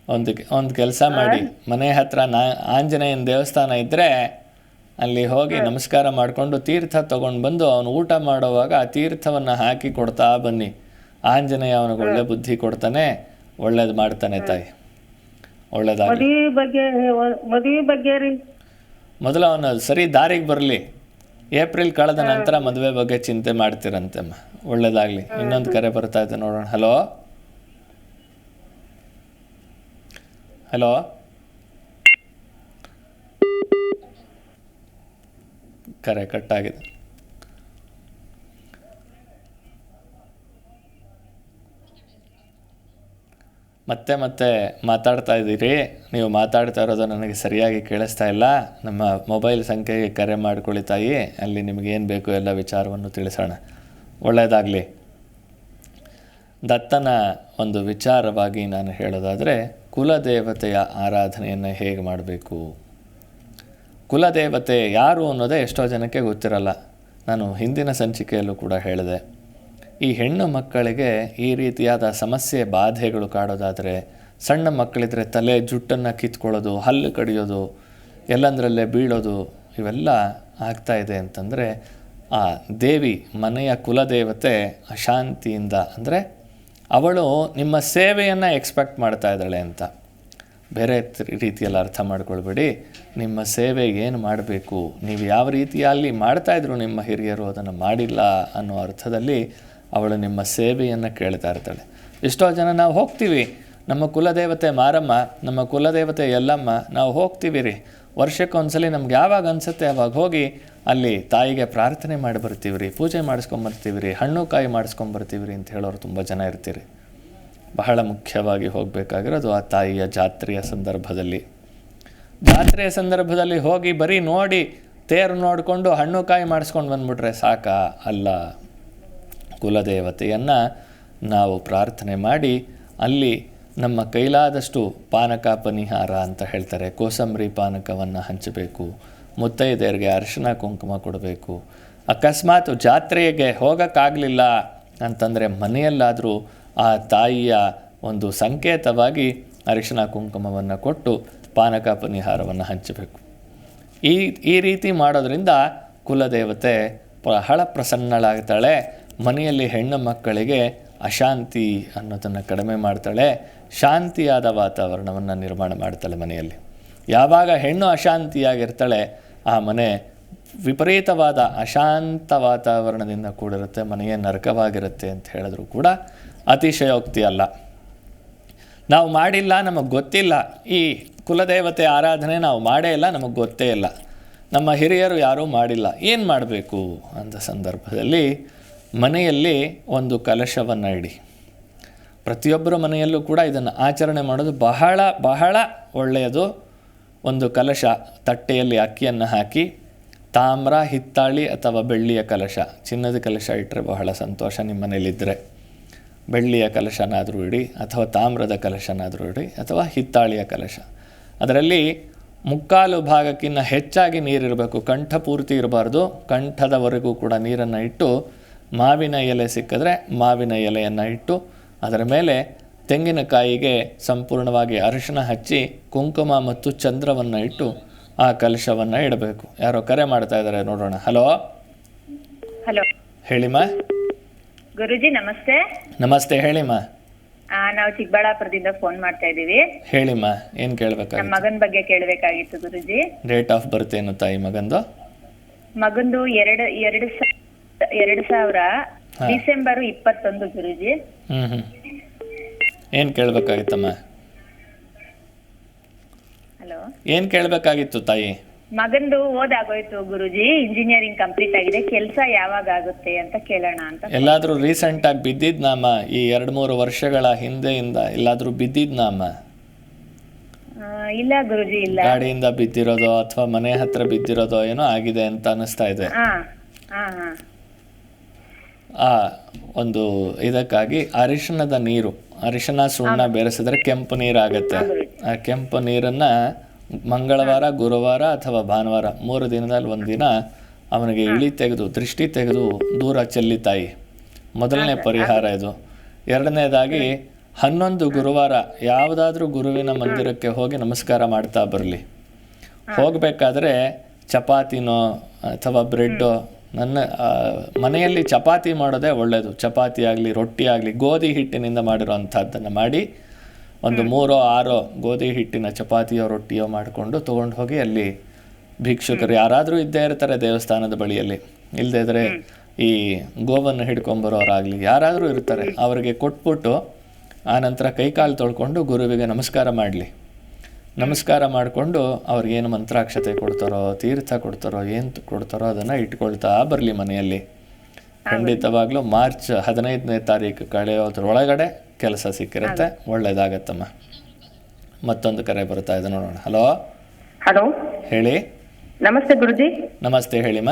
ಒಂದು ಒಂದು ಕೆಲಸ ಮಾಡಿ. ಮನೆ ಹತ್ರ ನಾ ಆಂಜನೇಯನ ದೇವಸ್ಥಾನ ಇದ್ದರೆ ಅಲ್ಲಿ ಹೋಗಿ ನಮಸ್ಕಾರ ಮಾಡಿಕೊಂಡು ತೀರ್ಥ ತಗೊಂಡು ಬಂದು ಅವನು ಊಟ ಮಾಡುವಾಗ ಆ ತೀರ್ಥವನ್ನು ಹಾಕಿ ಕೊಡ್ತಾ ಬನ್ನಿ. ಆಂಜನೇಯ ಅವನಿಗೆ ಒಳ್ಳೆ ಬುದ್ಧಿ ಕೊಡ್ತಾನೆ ಒಳ್ಳೇದು ಮಾಡ್ತಾನೆ ತಾಯಿ. ಒಳ್ಳೇದಾಗಲಿ. ಮೊದಲು ಅವನು ಸರಿ ದಾರಿಗೆ ಬರಲಿ. ಏಪ್ರಿಲ್ ಕಳೆದ ನಂತರ ಮದುವೆ ಬಗ್ಗೆ ಚಿಂತೆ ಮಾಡ್ತೀರಂತೆ ಒಳ್ಳೇದಾಗಲಿ. ಇನ್ನೊಂದು ಕರೆ ಬರ್ತಾ ಇದೆ ನೋಡೋಣ. ಹಲೋ? ಹಲೋ? ಕರೆ ಕಟ್ಟಾಗಿದೆ. ಮತ್ತೆ ಮತ್ತೆ ಮಾತಾಡ್ತಾ ಇದ್ದೀರಿ? ನೀವು ಮಾತಾಡ್ತಾ ಇರೋದು ನನಗೆ ಸರಿಯಾಗಿ ಕೇಳಿಸ್ತಾ ಇಲ್ಲ. ನಮ್ಮ ಮೊಬೈಲ್ ಸಂಖ್ಯೆಗೆ ಕರೆ ಮಾಡ್ಕೊಳ್ಳಿ ತಾಯಿ. ಅಲ್ಲಿ ನಿಮಗೇನು ಬೇಕು ಎಲ್ಲ ವಿಚಾರವನ್ನು ತಿಳಿಸೋಣ. ಒಳ್ಳೆಯದಾಗಲಿ ದತ್ತನ ಒಂದು ವಿಚಾರವಾಗಿ ನಾನು ಹೇಳೋದಾದರೆ ಕುಲದೇವತೆಯ ಆರಾಧನೆಯನ್ನು ಹೇಗೆ ಮಾಡಬೇಕು? ಕುಲದೇವತೆ ಯಾರು ಅನ್ನೋದೇ ಎಷ್ಟೋ ಜನಕ್ಕೆ ಗೊತ್ತಿರಲ್ಲ. ನಾನು ಹಿಂದಿನ ಸಂಚಿಕೆಯಲ್ಲೂ ಕೂಡ ಹೇಳಿದೆ. ಈ ಹೆಣ್ಣು ಮಕ್ಕಳಿಗೆ ಈ ರೀತಿಯಾದ ಸಮಸ್ಯೆ ಬಾಧೆಗಳು ಕಾಡೋದಾದರೆ, ಸಣ್ಣ ಮಕ್ಕಳಿದ್ರೆ ತಲೆ ಜುಟ್ಟನ್ನು ಕಿತ್ಕೊಳ್ಳೋದು, ಹಲ್ಲು ಕಡಿಯೋದು, ಎಲ್ಲಂದರಲ್ಲೇ ಬೀಳೋದು, ಇವೆಲ್ಲ ಆಗ್ತಾ ಇದೆ ಅಂತಂದರೆ, ಆ ದೇವಿ ಮನೆಯ ಕುಲದೇವತೆ ಅಶಾಂತಿಯಿಂದ, ಅಂದರೆ ಅವಳು ನಿಮ್ಮ ಸೇವೆಯನ್ನು ಎಕ್ಸ್ಪೆಕ್ಟ್ ಮಾಡ್ತಾ ಇದ್ದಾಳೆ ಅಂತ. ಬೇರೆ ರೀತಿಯಲ್ಲಿ ಅರ್ಥ ಮಾಡ್ಕೊಳ್ಬೇಡಿ. ನಿಮ್ಮ ಸೇವೆ ಏನು ಮಾಡಬೇಕು? ನೀವು ಯಾವ ರೀತಿಯಲ್ಲಿ ಮಾಡ್ತಾಯಿದ್ರು ನಿಮ್ಮ ಹಿರಿಯರು ಅದನ್ನು ಮಾಡಿಲ್ಲ ಅನ್ನೋ ಅರ್ಥದಲ್ಲಿ ಅವಳು ನಿಮ್ಮ ಸೇವೆಯನ್ನು ಕೇಳ್ತಾ ಇರ್ತಾಳೆ. ಎಷ್ಟೋ ಜನ ನಾವು ಹೋಗ್ತೀವಿ. ನಮ್ಮ ಕುಲದೇವತೆ ಮಾರಮ್ಮ, ನಮ್ಮ ಕುಲದೇವತೆ ಎಲ್ಲಮ್ಮ ನಾವು ಹೋಗ್ತೀವಿ ರೀ. ವರ್ಷಕ್ಕೊಂದ್ಸಲಿ ನಮ್ಗೆ ಯಾವಾಗ ಅನಿಸುತ್ತೆ ಅವಾಗ ಹೋಗಿ ಅಲ್ಲಿ ತಾಯಿಗೆ ಪ್ರಾರ್ಥನೆ ಮಾಡಿ ಬರ್ತೀವಿ ರೀ, ಪೂಜೆ ಮಾಡಿಸ್ಕೊಂಬರ್ತೀವಿ ರೀ, ಹಣ್ಣು ಕಾಯಿ ಮಾಡಿಸ್ಕೊಂಬರ್ತೀವಿ ರೀ ಅಂತ ಹೇಳೋರು ತುಂಬ ಜನ ಇರ್ತೀರಿ. ಬಹಳ ಮುಖ್ಯವಾಗಿ ಹೋಗಬೇಕಾಗಿರೋದು ಆ ತಾಯಿಯ ಜಾತ್ರೆಯ ಸಂದರ್ಭದಲ್ಲಿ. ಜಾತ್ರೆಯ ಸಂದರ್ಭದಲ್ಲಿ ಹೋಗಿ ಬರೀ ನೋಡಿ ತೇರು ನೋಡಿಕೊಂಡು ಹಣ್ಣು ಕಾಯಿ ಮಾಡಿಸ್ಕೊಂಡು ಬಂದ್ಬಿಟ್ರೆ ಸಾಕಾ? ಅಲ್ಲ. ಕುಲದೇವತೆಯನ್ನು ನಾವು ಪ್ರಾರ್ಥನೆ ಮಾಡಿ ಅಲ್ಲಿ ನಮ್ಮ ಕೈಲಾದಷ್ಟು ಪಾನಕ ಪನಿಹಾರ ಅಂತ ಹೇಳ್ತಾರೆ. ಕೋಸಂಬರಿ ಪಾನಕವನ್ನು ಹಂಚಬೇಕು. ಮುತ್ತೈದೆಯರಿಗೆ ಅರಿಶಿನ ಕುಂಕುಮ ಕೊಡಬೇಕು. ಅಕಸ್ಮಾತ್ ಜಾತ್ರೆಗೆ ಹೋಗೋಕ್ಕಾಗಲಿಲ್ಲ ಅಂತಂದರೆ ಮನೆಯಲ್ಲಾದರೂ ಆ ತಾಯಿಯ ಒಂದು ಸಂಕೇತವಾಗಿ ಅರಿಶಿನ ಕುಂಕುಮವನ್ನು ಕೊಟ್ಟು ಪಾನಕ ಪನಿಹಾರವನ್ನು ಹಂಚಬೇಕು. ಈ ಈ ರೀತಿ ಮಾಡೋದ್ರಿಂದ ಕುಲದೇವತೆ ಬಹಳ ಪ್ರಸನ್ನಳಾಗ್ತಾಳೆ ಮನೆಯಲ್ಲಿ ಹೆಣ್ಣು ಮಕ್ಕಳಿಗೆ ಅಶಾಂತಿ ಅನ್ನೋದನ್ನು ಕಡಿಮೆ ಮಾಡ್ತಾಳೆ. ಶಾಂತಿಯಾದ ವಾತಾವರಣವನ್ನು ನಿರ್ಮಾಣ ಮಾಡ್ತಾಳೆ ಮನೆಯಲ್ಲಿ. ಯಾವಾಗ ಹೆಣ್ಣು ಅಶಾಂತಿಯಾಗಿರ್ತಾಳೆ, ಆ ಮನೆ ವಿಪರೀತವಾದ ಅಶಾಂತ ವಾತಾವರಣದಿಂದ ಕೂಡಿರುತ್ತೆ, ಮನೆಯೇ ನರಕವಾಗಿರುತ್ತೆ ಅಂತ ಹೇಳಿದ್ರು ಕೂಡ ಅತಿಶಯೋಕ್ತಿ ಅಲ್ಲ. ನಾವು ಮಾಡಿಲ್ಲ, ನಮಗೆ ಗೊತ್ತಿಲ್ಲ. ಈ ಕುಲದೇವತೆ ಆರಾಧನೆ ನಾವು ಮಾಡೇ ಇಲ್ಲ, ನಮಗೆ ಗೊತ್ತೇ ಇಲ್ಲ. ನಮ್ಮ ಹಿರಿಯರು ಯಾರೂ ಮಾಡಿಲ್ಲ. ಏನು ಮಾಡಬೇಕು? ಅಂತ ಸಂದರ್ಭದಲ್ಲಿ ಮನೆಯಲ್ಲಿ ಒಂದು ಕಲಶವನ್ನು ಇಡಿ. ಪ್ರತಿಯೊಬ್ಬರ ಮನೆಯಲ್ಲೂ ಕೂಡ ಇದನ್ನು ಆಚರಣೆ ಮಾಡೋದು ಬಹಳ ಬಹಳ ಒಳ್ಳೆಯದು. ಒಂದು ಕಲಶ, ತಟ್ಟೆಯಲ್ಲಿ ಅಕ್ಕಿಯನ್ನು ಹಾಕಿ, ತಾಮ್ರ, ಹಿತ್ತಾಳಿ ಅಥವಾ ಬೆಳ್ಳಿಯ ಕಲಶ. ಚಿನ್ನದ ಕಲಶ ಇಟ್ಟರೆ ಬಹಳ ಸಂತೋಷ ನಿಮ್ಮ ಮನೇಲಿದ್ದರೆ ಬೆಳ್ಳಿಯ ಕಲಶನಾದರೂ ಇಡಿ, ಅಥವಾ ತಾಮ್ರದ ಕಲಶನಾದರೂ ಇಡಿ, ಅಥವಾ ಹಿತ್ತಾಳಿಯ ಕಲಶ. ಅದರಲ್ಲಿ ಮುಕ್ಕಾಲು ಭಾಗಕ್ಕಿಂತ ಹೆಚ್ಚಾಗಿ ನೀರಿರಬೇಕು. ಕಂಠ ಪೂರ್ತಿ ಇರಬಾರ್ದು. ಕಂಠದವರೆಗೂ ಕೂಡ ನೀರನ್ನು ಇಟ್ಟು, ಮಾವಿನ ಎಲೆ ಸಿಕ್ಕಿದ್ರೆ ಮಾವಿನ ಎಲೆಯನ್ನು ಇಟ್ಟು ಅದರ ಮೇಲೆ ತೆಂಗಿನಕಾಯಿಗೆ ಸಂಪೂರ್ಣವಾಗಿ ಅರಿಶಿನ ಹಚ್ಚಿ ಕುಂಕುಮ ಮತ್ತು ಚಂದ್ರವನ್ನು ಇಟ್ಟು ಆ ಕಲಶವನ್ನು ಇಡಬೇಕು. ಯಾರೋ ಕರೆ ಮಾಡ್ತಾ ಇದ್ದಾರೆ ನೋಡೋಣ. ಹಲೋ? ಹಲೋ. ಹೇಳಿಮ್ಮ. ಗುರುಜಿ ನಮಸ್ತೆ. ನಮಸ್ತೆ ಹೇಳಿಮ್ಮ. ಆ, ನಾವು ಚಿಕ್ಕಬಳ್ಳಾಪುರದಿಂದ ಫೋನ್ ಮಾಡ್ತಾ ಇದೀವಿ ಹೇಳಿಮ್ಮ ಏನ್ ನಮ್ಮ ಮಗನ ಬಗ್ಗೆ ಕೇಳಬೇಕಾಗಿತ್ತು ಗುರುಜಿ. ಡೇಟ್ ಆಫ್ ಬರ್ತ್ ಏನು ತಾಯಿ ಮಗಂದು? ಮಗಂದು ಎರಡು ಎರಡು ಎರಡು ಸಾವಿರ. ಡಿಸೆಂಬರ್ ಇಪ್ಪತ್ತೊಂದು ಗುರುಜಿ. ಹ್ಮ್ ಹ್ಮ್. ಏನು ಕೇಳಬೇಕಾಗಿತ್ತಮ್ಮ? ಹಲೋ. ಏನು ಕೇಳಬೇಕಾಗಿತ್ತು ತಾಯಿ? ಮಗಂದು ಓದಾಗೋಯ್ತು ಗುರುಜಿ ಇಂಜಿನಿಯರಿಂಗ್ ಕಂಪ್ಲೀಟ್ ಆಗಿದೆ ಕೆಲಸ ಯಾವಾಗ ಆಗುತ್ತೆ ಅಂತ ಕೇಳೋಣ ಅಂತ. ಎಲ್ಲಾದ್ರೂ ರೀಸೆಂಟ್ ರೀಸೆಂಟಾಗಿ ಬಿದ್ದಿದ್ನಾಮ? ಈ ಎರಡು ಮೂರು ವರ್ಷಗಳ ಹಿಂದೆಯಿಂದ ಎಲ್ಲಾದ್ರೂ ಬಿದ್ದಿದ್ ನಾಮ ಇಲ್ಲ ಗುರುಜಿ ಇಲ್ಲ. ಗಾಡಿಯಿಂದ ಬಿದ್ದಿರೋದೋ ಅಥವಾ ಮನೆ ಹತ್ರ ಬಿದ್ದಿರೋದೋ ಏನೋ ಆಗಿದೆ ಅಂತ ಅನಿಸ್ತಾ ಇದೆ. ಹಾ ಹಾ ಹಾ ಆ ಒಂದು ಇದಕ್ಕಾಗಿ ಅರಿಶಿಣದ ನೀರು ಅರಿಶಿಣ ಸುಣ್ಣ ಬೆರೆಸಿದ್ರೆ ಕೆಂಪು ನೀರಾಗತ್ತೆ. ಆ ಕೆಂಪು ನೀರನ್ನು ಮಂಗಳವಾರ ಗುರುವಾರ ಅಥವಾ ಭಾನುವಾರ ಮೂರು ದಿನದಲ್ಲಿ ಒಂದು ದಿನ ಅವನಿಗೆ ಇಳಿ ತೆಗೆದು ದೃಷ್ಟಿ ತೆಗೆದು ದೂರ ಚೆಲ್ಲಿ ತಾಯಿ ಮೊದಲನೇ ಪರಿಹಾರ ಇದು. ಎರಡನೇದಾಗಿ ಹನ್ನೊಂದು ಗುರುವಾರ ಯಾವುದಾದ್ರೂ ಗುರುವಿನ ಮಂದಿರಕ್ಕೆ ಹೋಗಿ ನಮಸ್ಕಾರ ಮಾಡ್ತಾ ಬರಲಿ. ಹೋಗಬೇಕಾದ್ರೆ ಚಪಾತಿನೋ ಅಥವಾ ಬ್ರೆಡ್ಡೋ ನನ್ನ ಮನೆಯಲ್ಲಿ ಚಪಾತಿ ಮಾಡೋದೇ ಒಳ್ಳೆಯದು ಚಪಾತಿ ಆಗಲಿ ರೊಟ್ಟಿ ಆಗಲಿ ಗೋಧಿ ಹಿಟ್ಟಿನಿಂದ ಮಾಡಿರೋವಂಥದ್ದನ್ನು ಮಾಡಿ ಒಂದು ಮೂರೋ ಆರೋ ಗೋಧಿ ಹಿಟ್ಟಿನ ಚಪಾತಿಯೋ ರೊಟ್ಟಿಯೋ ಮಾಡಿಕೊಂಡು ತೊಗೊಂಡು ಹೋಗಿ ಅಲ್ಲಿ ಭಿಕ್ಷುಕರು ಯಾರಾದರೂ ಇದ್ದೇ ಇರ್ತಾರೆ ದೇವಸ್ಥಾನದ ಬಳಿಯಲ್ಲಿ. ಇಲ್ಲದೇ ಇದ್ದರೆ ಈ ಗೋವನ್ನು ಹಿಡ್ಕೊಂಬರೋರಾಗಲಿ ಯಾರಾದರೂ ಇರ್ತಾರೆ. ಅವರಿಗೆ ಕೊಟ್ಬಿಟ್ಟು ಆನಂತರ ಕೈಕಾಲು ತೊಳ್ಕೊಂಡು ಗುರುವಿಗೆ ನಮಸ್ಕಾರ ಮಾಡಲಿ. ನಮಸ್ಕಾರ ಮಾಡಿಕೊಂಡು ಅವ್ರಿಗೇನು ಮಂತ್ರಾಕ್ಷತೆ ಕೊಡ್ತಾರೋ ತೀರ್ಥ ಕೊಡ್ತಾರೋ ಏನು ಕೊಡ್ತಾರೋ ಅದನ್ನು ಇಟ್ಕೊಳ್ತಾ ಬರಲಿ ಮನೆಯಲ್ಲಿ. ಖಂಡಿತವಾಗ್ಲೂ ಮಾರ್ಚ್ ಹದಿನೈದನೇ ತಾರೀಕು ಕಳೆಯೋದ್ರೊಳಗಡೆ ಕೆಲಸ ಸಿಕ್ಕಿರುತ್ತೆ. ಒಳ್ಳೇದಾಗತ್ತಮ್ಮ. ಮತ್ತೊಂದು ಕರೆ ಬರ್ತಾ ಇದೆ ನೋಡೋಣ. ಹಲೋ? ಹಲೋ? ಹೇಳಿ. ನಮಸ್ತೆ ಗುರುಜಿ. ನಮಸ್ತೆ ಹೇಳಿಮ್ಮ.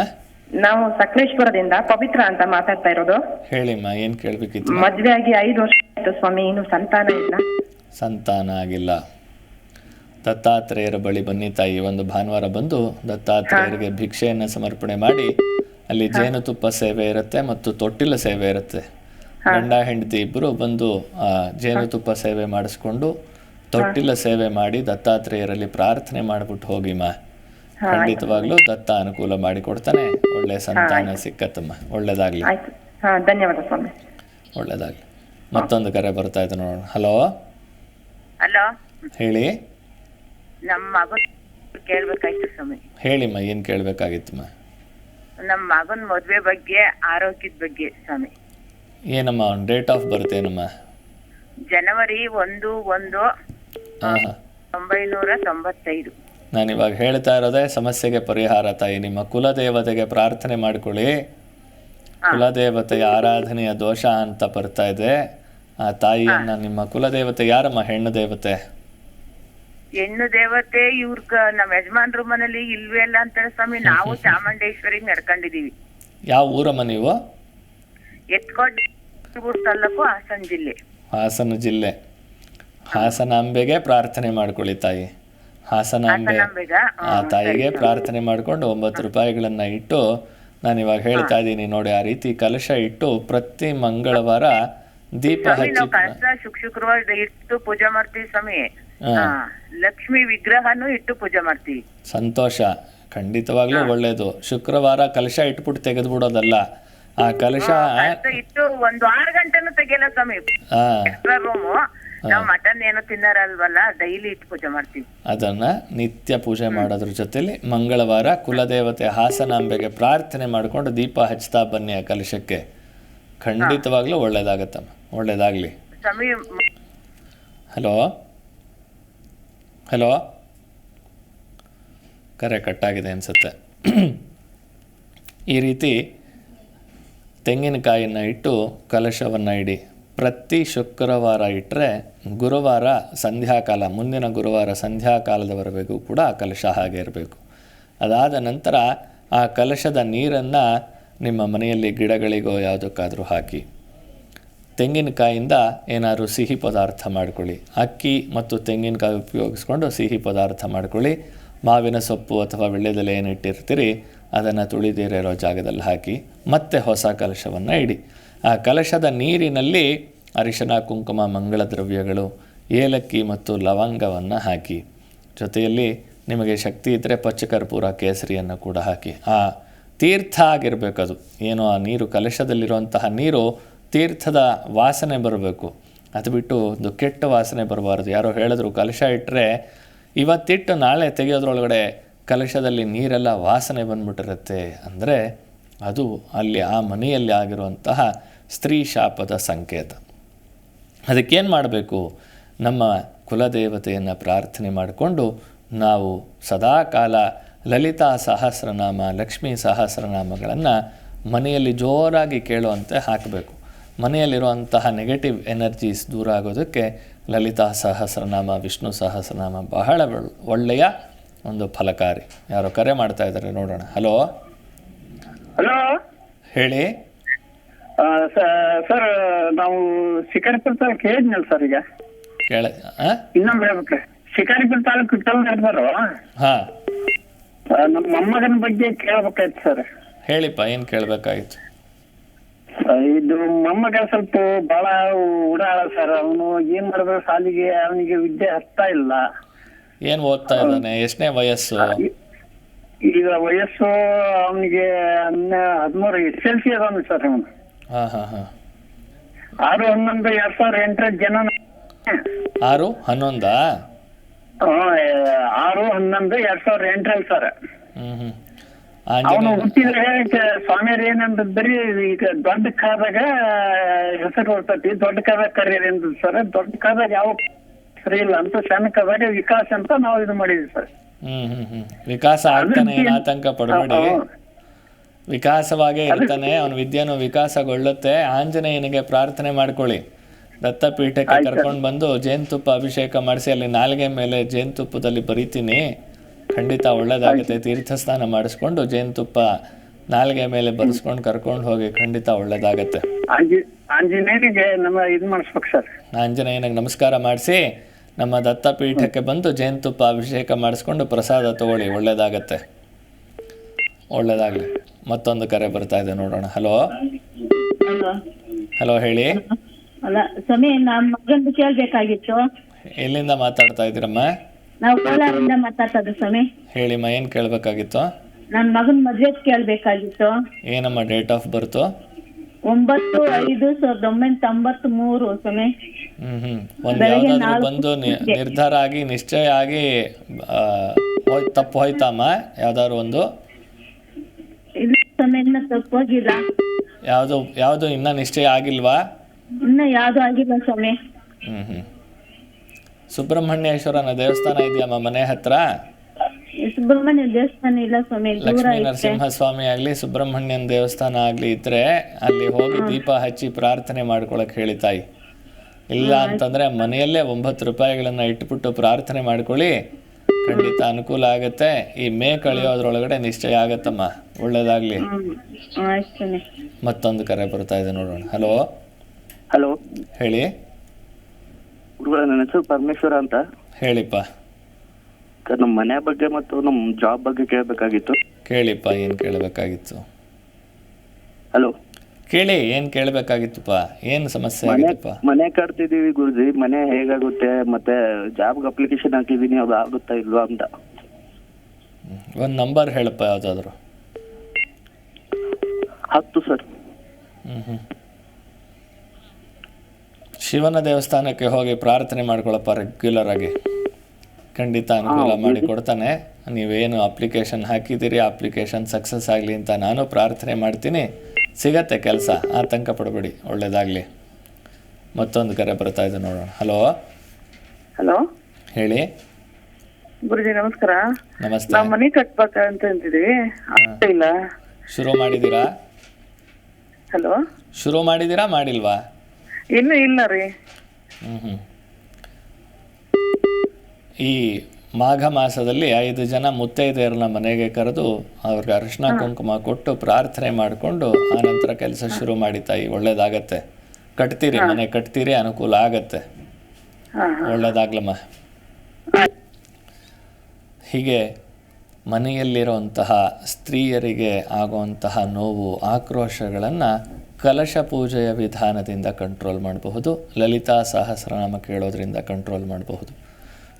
ನಾವು ಸಕಲೇಶ್ವರದಿಂದ ಪವಿತ್ರ ಅಂತ ಮಾತಾಡ್ತಾ ಇರೋದು. ಹೇಳಿಮ್ಮ ಏನ್ ಕೇಳಬೇಕಿತ್ತು? ಮದ್ವೆ ಆಗಿ ಐದು ವರ್ಷ ಆಯ್ತು ಸ್ವಾಮಿ ಇನ್ನು ಸಂತಾನ ಇಲ್ಲ. ಸಂತಾನ ಆಗಿಲ್ಲ. ದತ್ತಾತ್ರೇಯರ ಬಳಿ ಬನ್ನಿ ತಾಯಿ. ಒಂದು ಭಾನುವಾರ ಬಂದು ದತ್ತಾತ್ರೇಯರಿಗೆ ಭಿಕ್ಷೆಯನ್ನು ಸಮರ್ಪಣೆ ಮಾಡಿ ಅಲ್ಲಿ ಜೇನುತುಪ್ಪ ಸೇವೆ ಇರುತ್ತೆ ಮತ್ತು ತೊಟ್ಟಿಲ ಸೇವೆ ಇರುತ್ತೆ. ಗಂಡ ಹೆಂಡತಿ ಇಬ್ಬರು ಬಂದು ಆ ಜೇನುತುಪ್ಪ ಸೇವೆ ಮಾಡಿಸ್ಕೊಂಡು ತೊಟ್ಟಿಲ ಸೇವೆ ಮಾಡಿ ದತ್ತಾತ್ರೇಯರಲ್ಲಿ ಪ್ರಾರ್ಥನೆ ಮಾಡಿಬಿಟ್ಟು ಹೋಗಿಮ್ಮ ಖಂಡಿತವಾಗ್ಲೂ ದತ್ತ ಅನುಕೂಲ ಮಾಡಿ ಕೊಡ್ತಾನೆ ಒಳ್ಳೆ ಸಂತಾನ ಸಿಕ್ಕತ್ತಮ್ಮ. ಒಳ್ಳೇದಾಗ್ಲಿ. ಧನ್ಯವಾದ ಸ್ವಾಮಿ. ಒಳ್ಳೇದಾಗ್ಲಿ. ಮತ್ತೊಂದು ಕರೆ ಬರ್ತಾ ಇದೆ ನೋಡೋಣ. ಹಲೋ? ಹಲೋ? ಹೇಳಿ. ನಮ್ಮ ಮಗನ್ ಕೇಳ್ಬೇಕಾಯ್ತು ಸ್ವಾಮಿ. ಹೇಳಿಮ್ಮ ಏನ್ ಕೇಳ್ಬೇಕಾಗಿತ್ತಮ್ಮ ನಮ್ಮ ಮಗನ ಮದ್ವೆ ಬಗ್ಗೆ ಆರೋಗ್ಯದ ಬಗ್ಗೆ ಸ್ವಾಮಿ. ಏನಮ್ಮ ಡೇಟ್ ಆಫ್ ಬರ್ತ್ ಏನಮ್ಮ? ಜನವರಿ ಒಂದು ಒಂದು ಹಾಂ ಹಾಂ ಒಂಬೈನೂರ ತೊಂಬತ್ತೈದು. ನಾನು ಇವಾಗ ಹೇಳ್ತಾ ಇರೋದೇ ಸಮಸ್ಯೆಗೆ ಪರಿಹಾರ ತಾಯಿ. ನಿಮ್ಮ ಕುಲದೇವತೆಗೆ ಪ್ರಾರ್ಥನೆ ಮಾಡ್ಕೊಳ್ಳಿ. ಕುಲದೇವತೆಯ ಆರಾಧನೆಯ ದೋಷ ಅಂತ ಬರ್ತಾ ಇದೆ. ಆ ತಾಯಿಯನ್ನ ನಿಮ್ಮ ಕುಲದೇವತೆ ಯಾರಮ್ಮ? ಹೆಣ್ಣು ದೇವತೆ? ಹೆಣ್ಣು ದೇವತೆ ಇವ್ರ ನಮ್ಮ ಯಜಮಾನ್ರ ಮನೇಲಿ ಇಲ್ವೇ ಇಲ್ಲ ಅಂತಾರೆ ಸ್ವಾಮಿ. ನಾವು ಚಾಮುಂಡೇಶ್ವರಿ ನಡ್ಕೊಂಡಿದೀವಿ. ಯಾವ ಊರಮ್ಮ ನೀವು? ಎತ್ಕೊಂಡು ತಾಲೂಕು ಹಾಸನ ಜಿಲ್ಲೆ. ಹಾಸನ ಜಿಲ್ಲೆ. ಹಾಸನಾಂಬೆಗೆ ಪ್ರಾರ್ಥನೆ ಮಾಡ್ಕೊಳ್ಳಿ ತಾಯಿ. ಹಾಸನಾಂಬೆ ಅಂಬೆ. ಆ ತಾಯಿಗೆ ಪ್ರಾರ್ಥನೆ ಮಾಡ್ಕೊಂಡು ಒಂಬತ್ತು ರೂಪಾಯಿಗಳನ್ನ ಇಟ್ಟು ನಾನು ಇವಾಗ ಹೇಳ್ತಾ ಇದ್ದೀನಿ ನೋಡಿ ಆ ರೀತಿ ಕಲಶ ಇಟ್ಟು ಪ್ರತಿ ಮಂಗಳವಾರ ದೀಪ ಹಚ್ಚಿ ಶುಕ್ ಶುಕ್ರವಾರ ಇಟ್ಟು ಪೂಜೆ ಮಾಡ್ತೀವಿ ಸ್ವಾಮಿ. ಲಕ್ಷ್ಮಿ ವಿಗ್ರಹನು ಇಟ್ಟು ಪೂಜೆ ಮಾಡ್ತೀವಿ. ಸಂತೋಷ. ಖಂಡಿತವಾಗ್ಲೂ ಒಳ್ಳೇದು. ಶುಕ್ರವಾರ ಕಲಶ ಇಟ್ಬಿಟ್ಟು ತೆಗೆದ್ಬಿಡೋದಲ್ಲ. ಆ ಕಲಶ ಇಟ್ಟು ಒಂದು ಆರು ಗಂಟೆನೂ ತೆಗಿಯಲ್ಲ ಸ್ವಾಮಿ. ಆ ಎಕ್ಸ್ಟ್ರಾ ರೂಮು ನಾವು ಮಟನ್ ಏನು ತಿನ್ನರಲ್ವಲ್ಲ ಡೈಲಿ ಇಟ್ಟು ಪೂಜೆ ಮಾಡ್ತೀವಿ. ಅದನ್ನ ನಿತ್ಯ ಪೂಜೆ ಮಾಡೋದ್ರ ಜೊತೆಲಿ ಮಂಗಳವಾರ ಕುಲದೇವತೆ ಹಾಸನಾಂಬೆಗೆ ಪ್ರಾರ್ಥನೆ ಮಾಡ್ಕೊಂಡು ದೀಪ ಹಚ್ತಾ ಬನ್ನಿ ಆ ಕಲಶಕ್ಕೆ. ಖಂಡಿತವಾಗ್ಲೂ ಒಳ್ಳೇದಾಗತ್ತಮ್ಮ. ಒಳ್ಳೇದಾಗ್ಲಿ. ಸ್ವಾಮಿ ಹಲೋ? ಹಲೋ? ಕರೆ ಕಟ್ಟಾಗಿದೆ ಅನಿಸುತ್ತೆ. ಈ ರೀತಿ ತೆಂಗಿನಕಾಯಿಯನ್ನು ಇಟ್ಟು ಕಲಶವನ್ನು ಇಡಿ. ಪ್ರತಿ ಶುಕ್ರವಾರ ಇಟ್ಟರೆ ಗುರುವಾರ ಸಂಧ್ಯಾಕಾಲ, ಮುಂದಿನ ಗುರುವಾರ ಸಂಧ್ಯಾಕಾಲದವರೆಗೂ ಕೂಡ ಆ ಕಲಶ ಹಾಗೆ ಇರಬೇಕು. ಅದಾದ ನಂತರ ಆ ಕಲಶದ ನೀರನ್ನು ನಿಮ್ಮ ಮನೆಯಲ್ಲಿ ಗಿಡಗಳಿಗೋ, ಯಾವುದಕ್ಕಾದರೂ ಹಾಕಿ. ತೆಂಗಿನಕಾಯಿಂದ ಏನಾದರೂ ಸಿಹಿ ಪದಾರ್ಥ ಮಾಡ್ಕೊಳ್ಳಿ. ಅಕ್ಕಿ ಮತ್ತು ತೆಂಗಿನಕಾಯಿ ಉಪಯೋಗಿಸ್ಕೊಂಡು ಸಿಹಿ ಪದಾರ್ಥ ಮಾಡ್ಕೊಳ್ಳಿ. ಮಾವಿನ ಸೊಪ್ಪು ಅಥವಾ ವಿಳ್ಯದೆಲೆ ಏನು ಇಟ್ಟಿರ್ತೀರಿ, ಅದನ್ನು ತುಳಿದಿರೋ ಜಾಗದಲ್ಲಿ ಹಾಕಿ ಮತ್ತೆ ಹೊಸ ಕಲಶವನ್ನು ಇಡಿ. ಆ ಕಲಶದ ನೀರಿನಲ್ಲಿ ಅರಿಶಿನ, ಕುಂಕುಮ, ಮಂಗಳ ದ್ರವ್ಯಗಳು, ಏಲಕ್ಕಿ ಮತ್ತು ಲವಂಗವನ್ನು ಹಾಕಿ. ಜೊತೆಯಲ್ಲಿ ನಿಮಗೆ ಶಕ್ತಿ ಇದ್ದರೆ ಪಚ್ಚಕರ್ಪೂರ ಕೇಸರಿಯನ್ನು ಕೂಡ ಹಾಕಿ. ಆ ತೀರ್ಥ ಆಗಿರಬೇಕದು. ಏನೋ ಆ ನೀರು ಕಲಶದಲ್ಲಿರುವಂತಹ ನೀರು ತೀರ್ಥದ ವಾಸನೆ ಬರಬೇಕು. ಅದು ಬಿಟ್ಟು ಒಂದು ಕೆಟ್ಟ ವಾಸನೆ ಬರಬಾರ್ದು. ಯಾರೋ ಹೇಳಿದ್ರು, ಕಲಶ ಇಟ್ಟರೆ ಇವತ್ತಿಟ್ಟು ನಾಳೆ ತೆಗೆಯೋದ್ರೊಳಗಡೆ ಕಲಶದಲ್ಲಿ ನೀರೆಲ್ಲ ವಾಸನೆ ಬಂದ್ಬಿಟ್ಟಿರುತ್ತೆ. ಅಂದರೆ ಅದು ಅಲ್ಲಿ ಆ ಮನೆಯಲ್ಲಿ ಆಗಿರುವಂತಹ ಸ್ತ್ರೀ ಶಾಪದ ಸಂಕೇತ. ಅದಕ್ಕೇನು ಮಾಡಬೇಕು? ನಮ್ಮ ಕುಲದೇವತೆಯನ್ನು ಪ್ರಾರ್ಥನೆ ಮಾಡಿಕೊಂಡು ನಾವು ಸದಾಕಾಲ ಲಲಿತಾ ಸಹಸ್ರನಾಮ, ಲಕ್ಷ್ಮೀ ಸಹಸ್ರನಾಮಗಳನ್ನು ಮನೆಯಲ್ಲಿ ಜೋರಾಗಿ ಕೇಳುವಂತೆ ಹಾಕಬೇಕು. ಮನೆಯಲ್ಲಿರುವಂತಹ ನೆಗೆಟಿವ್ ಎನರ್ಜೀಸ್ ದೂರ ಆಗೋದಕ್ಕೆ ಲಲಿತಾ ಸಹಸ್ರನಾಮ ವಿಷ್ಣು ಸಹಸ್ರನಾಮ ಬಹಳ ಒಳ್ಳೆಯ ಒಂದು ಫಲಕಾರಿ. ಯಾರೋ ಕರೆ ಮಾಡ್ತಾ ಇದ್ದಾರೆ ನೋಡೋಣ. ಹಲೋ? ಹಲೋ? ಹೇಳಿ. ಸರ್ ನಾವು ಶಿಕಾರಿಪುರ ತಾಲೂಕು ಹೇಳಿದ್ನಲ್ಲ ಸರ್ ಈಗ. ಕೇಳ ಇನ್ನೊಮ್ಮೆ ಹೇಳ್ಬೇಕು. ಶಿಕಾರಿಪುರ ತಾಲೂಕು ನಡೆದಾರು ಹಾಂ. ನಮ್ಮ ಮೊಮ್ಮಗನ ಬಗ್ಗೆ ಕೇಳ್ಬೇಕಾಯ್ತು ಸರ್. ಹೇಳಿಪ್ಪ ಏನು ಕೇಳಬೇಕಾಗಿತ್ತು ಇದು ಮೊಮ್ಮಗ ಸ್ವಲ್ಪ ಬಹಳ ಉಡಾಳ ಸರ್ ಅವನು ಏನ್ ಮಾಡ್ಬೇಕು ಸಾಲಿಗೆ ಅವನಿಗೆ ವಿದ್ಯೆ ಅರ್ಥ ಇಲ್ಲ. ಏನ್ ಓದ್ತಾ ಇದ್ದಾನೆ? ಎಷ್ಟನೇ ವಯಸ್ಸು? ಈಗ ವಯಸ್ಸು ಅವನಿಗೆ ಹದಿಮೂರು ಎಸ್ ಎಲ್ ಸಿ ಅದಾನ ಸರ್ ಅವನು. ಆರು ಹನ್ನೊಂದು ಎರಡ್ ಸಾವಿರ ಎಂಟರ ಜನ ಆರು ಹನ್ನೊಂದಾ? ಆರು ಹನ್ನೊಂದು ಎರಡ್ ಸಾವಿರ ಎಂಟರಲ್ಲಿ ಸರ್ ಹ್ಮ್ ಹ್ಞೂ ಅವನು ಹುಟ್ಟಿದ್ರೆ ಸ್ವಾಮಿಯರ್ ಏನಂತಂದ್ರಿ ಈಗ ದೊಡ್ಡ ಕಾದಾಗ ಹೆಸರು ಬರ್ತೈತಿ ದೊಡ್ಡ ಕಾದಾಗ ಕರೀರಿ ಅಂತ ಸರ್. ದೊಡ್ಡ ಕಾದಾಗ ಯಾವ ಸರಿ ಇಲ್ಲ ಅಂತ ಸಣ್ಣ ಕಾದಾಗ ವಿಕಾಸ್ ಅಂತ ನಾವು ಇದು ಮಾಡಿದ್ವಿ ಸರ್. ವಿಕಾಸ ಆಗ್ತಾನೆ ಏನು ಆತಂಕ ಪಡಬೇಡಿ. ವಿಕಾಸವಾಗೇ ಇರ್ತಾನೆ ಅವನ ವಿದ್ಯೆನೂ ವಿಕಾಸಗೊಳ್ಳುತ್ತೆ. ಆಂಜನೇಯನಿಗೆ ಪ್ರಾರ್ಥನೆ ಮಾಡ್ಕೊಳ್ಳಿ. ದತ್ತಪೀಠಕ್ಕೆ ಕರ್ಕೊಂಡು ಬಂದು ಜೇನುತುಪ್ಪ ಅಭಿಷೇಕ ಮಾಡಿಸಿ ಅಲ್ಲಿ ನಾಲ್ಗೆ ಮೇಲೆ ಜೇನುತುಪ್ಪದಲ್ಲಿ ಬರಿತೀನಿ. ಖಂಡಿತ ಒಳ್ಳೇದಾಗುತ್ತೆ. ತೀರ್ಥಸ್ನಾನ ಮಾಡಿಸ್ಕೊಂಡು ಜೇನುತುಪ್ಪ ನಾಲ್ಗೆ ಮೇಲೆ ಬರೆಸ್ಕೊಂಡು ಕರ್ಕೊಂಡು ಹೋಗಿ ಖಂಡಿತ ಒಳ್ಳೇದಾಗತ್ತೆ. ಆಂಜಿ ಆಂಜನೇಯರಿಗೆ ನಮ್ಮ ಇದು ಮಾಡಿಸ್ಬೇಕು ಸರ್. ಆಂಜನೇಯನಿಗೆ ನಮಸ್ಕಾರ ಮಾಡಿಸಿ ನಮ್ಮ ದತ್ತಪೀಠಕ್ಕೆ ಬಂದು ಜೇನುತುಪ್ಪ ಅಭಿಷೇಕ ಮಾಡಿಸ್ಕೊಂಡು ಪ್ರಸಾದ ತಗೊಳ್ಳಿ ಒಳ್ಳೇದಾಗತ್ತೆ. ಒಳ್ಳೇದಾಗ್ಲಿ. ಮತ್ತೊಂದು ಕರೆ ಬರ್ತಾ ಇದೆ ನೋಡೋಣ. ಹಲೋ? ಹಲೋ? ಹೇಳಿ. ಅಲ್ಲ ಸ್ವಾಮಿ ನಮ್ಮ ಮಗಂದು ಕೇಳ್ಬೇಕಾಗಿತ್ತು. ಎಲ್ಲಿಂದ ಮಾತಾಡ್ತಾ ಇದ್ದೀರಮ್ಮ? ನಾವು ಕೋಲಾರಿಂದ ಮಾತಾಡ್ತದ ಸ್ವಾಮಿ. ಹೇಳಿಮ್ಮ ಏನು ಕೇಳಬೇಕಾಗಿತ್ತು? ನನ್ನ ಮಗನ ಮದ್ವೆ ಕೇಳ್ಬೇಕಾಗಿತ್ತು. ಏನಮ್ಮ ಡೇಟ್ ಆಫ್ ಬರ್ತು? ಒಂಬತ್ತು ಐದು ಸಾವಿರದ ಒಂಬೈನೂರ ತೊಂಬತ್ತ್ ಮೂರು ಸ್ವಾಮಿ. ಹ್ಞೂ ಹ್ಞೂ ಒಂದು ಬೆಳಗ್ಗೆ ಯಾವುದಾದ್ರೂ ನಾಲ್ಕು ಬಂದು ನಿ- ನಿರ್ಧಾರ ಆಗಿ ನಿಶ್ಚಯ ಆಗಿ ಆ, ಹೋಯ್ ತಪ್ಪು ಹೋಯ್ತಮ್ಮ ಯಾವ್ದಾದ್ರು ಒಂದು? ಇಲ್ಲ ಸ್ವಾಮಿ ಇನ್ನ ತಪ್ಪೋಗಿಲ್ಲ ಯಾವುದು ಯಾವುದು ಇನ್ನೂ ನಿಶ್ಚಯ ಆಗಿಲ್ವಾ? ಇನ್ನ ಯಾವ್ದು ಆಗಿಲ್ಲ ಸ್ವಾಮಿ. ಹ್ಮ್ ಹ್ಞೂ ಸುಬ್ರಹ್ಮಣ್ಯೇಶ್ವರನ ದೇವಸ್ಥಾನ ಇದೆಯಮ್ಮ ಮನೆ ಹತ್ರ? ಲಕ್ಷ್ಮೀ ಸುಬ್ರಹ್ಮಣ್ಯ ದೇವಸ್ಥಾನ ಇಲ್ಲ ಸ್ವಾಮಿ ದೂರ ಲಕ್ಷ್ಮೀ ಐತೆ. ನರಸಿಂಹಸ್ವಾಮಿ ಆಗಲಿ ಸುಬ್ರಹ್ಮಣ್ಯನ ದೇವಸ್ಥಾನ ಆಗಲಿ ಇದ್ರೆ ಅಲ್ಲಿ ಹೋಗಿ ದೀಪ ಹಚ್ಚಿ ಪ್ರಾರ್ಥನೆ ಮಾಡ್ಕೊಳಕ್ ಹೇಳಿ ತಾಯಿ. ಇಲ್ಲ ಅಂತಂದ್ರೆ ಮನೆಯಲ್ಲೇ ಒಂಬತ್ತು ರೂಪಾಯಿಗಳನ್ನ ಇಟ್ಬಿಟ್ಟು ಪ್ರಾರ್ಥನೆ ಮಾಡ್ಕೊಳ್ಳಿ. ಖಂಡಿತ ಅನುಕೂಲ ಆಗತ್ತೆ. ಈ ಮೇ ಕಳೆಯೋದ್ರೊಳಗಡೆ ನಿಶ್ಚಯ ಆಗತ್ತಮ್ಮ. ಒಳ್ಳೇದಾಗ್ಲಿ. ಹ್ಮ್. ಆಯ್ತು ಸ್ವಾಮಿ. ಮತ್ತೊಂದು ಕರೆ ಬರ್ತಾ ಇದೆ ನೋಡೋಣ. ಹಲೋ? ಹಲೋ? ಹೇಳಿ. ಗುರುಗಳ ನನ್ನ ಹೆಸರು ಪರಮೇಶ್ವರ ಅಂತ. ಹೇಳಿಪ್ಪ. ನಮ್ಮ ಮನೆ ಬಗ್ಗೆ ಮತ್ತು ನಮ್ಮ ಜಾಬ್ ಬಗ್ಗೆ ಕೇಳಬೇಕಾಗಿತ್ತು. ಕೇಳಿಪ್ಪ ಏನು ಕೇಳಬೇಕಾಗಿತ್ತು? ಹಲೋ ಕೇಳಿ ಏನು ಕೇಳಬೇಕಾಗಿತ್ತಪ್ಪ? ಏನು ಸಮಸ್ಯೆ ಮನೆ ಆಗಿತ್ತಪ್ಪ? ಮನೆ ಕಟ್ತಿದೀವಿ ಗುರುಜಿ ಮನೆ ಹೇಗಾಗುತ್ತೆ ಮತ್ತೆ ಜಾಬ್ ಅಪ್ಲಿಕೇಶನ್ ಹಾಕಿದೀನಿ ಅದು ಆಗುತ್ತಾ ಇಲ್ವಾ ಅಂತ. ಒಂದು ನಂಬರ್ ಹೇಳಪ್ಪ ಯಾವ್ದಾದ್ರು. ಹತ್ತು ಸರ್. ಹ್ಮ್ ಹ್ಮ್. ಶಿವನ ದೇವಸ್ಥಾನಕ್ಕೆ ಹೋಗಿ ಪ್ರಾರ್ಥನೆ ಮಾಡ್ಕೊಳಪ್ಪ ರೆಗ್ಯುಲರ್ ಆಗಿ. ಖಂಡಿತ ಅನುಕೂಲ ಮಾಡಿ ಕೊಡ್ತಾನೆ. ನೀವೇನು ಅಪ್ಲಿಕೇಶನ್ ಹಾಕಿದ್ದೀರಿ ಅಪ್ಲಿಕೇಶನ್ ಸಕ್ಸಸ್ ಆಗಲಿ ಅಂತ ನಾನು ಪ್ರಾರ್ಥನೆ ಮಾಡ್ತೀನಿ. ಸಿಗತ್ತೆ ಕೆಲಸ ಆತಂಕ ಪಡಬೇಡಿ ಒಳ್ಳೇದಾಗಲಿ. ಮತ್ತೊಂದು ಕರೆ ಬರ್ತಾ ಇದೆ ನೋಡೋಣ. ಹಲೋ ಹಲೋ ಹೇಳಿ. ಗುರುಜಿ ನಮಸ್ಕಾರ. ನಮಸ್ತೆ. ನಾವ್ ಮನೆ ಕಟ್ಬೇಕಂತ ಅಂತಿದೀವಿ ಆಗ್ತಾ ಇಲ್ಲ. ಶುರು ಮಾಡಿದೀರಾ ಹಲೋ ಶುರು ಮಾಡಿದೀರಾ ಮಾಡಿಲ್ವಾ? ಇನ್ನು ಇಲ್ಲ ರೀ. ಈ ಮಾಘ ಮಾಸದಲ್ಲಿ ಐದು ಜನ ಮುತ್ತೈದೆಯರನ್ನ ಮನೆಗೆ ಕರೆದು ಅವ್ರಿಗೆ ಅರಿಶಿನ ಕುಂಕುಮ ಕೊಟ್ಟು ಪ್ರಾರ್ಥನೆ ಮಾಡಿಕೊಂಡು ಆನಂತರ ಕೆಲಸ ಶುರು ಮಾಡಿ ತಾಯಿ ಒಳ್ಳೇದಾಗತ್ತೆ. ಕಟ್ತೀರಿ ಮನೆ ಕಟ್ತೀರಿ ಅನುಕೂಲ ಆಗತ್ತೆ. ಒಳ್ಳೇದಾಗ್ಲಮ್ಮ. ಹೀಗೆ ಮನೆಯಲ್ಲಿರುವಂತಹ ಸ್ತ್ರೀಯರಿಗೆ ಆಗುವಂತಹ ನೋವು ಆಕ್ರೋಶಗಳನ್ನು ಕಲಶ ಪೂಜೆಯ ವಿಧಾನದಿಂದ ಕಂಟ್ರೋಲ್ ಮಾಡಬಹುದು. ಲಲಿತಾ ಸಹಸ್ರನಾಮ ಕೇಳೋದ್ರಿಂದ ಕಂಟ್ರೋಲ್ ಮಾಡಬಹುದು.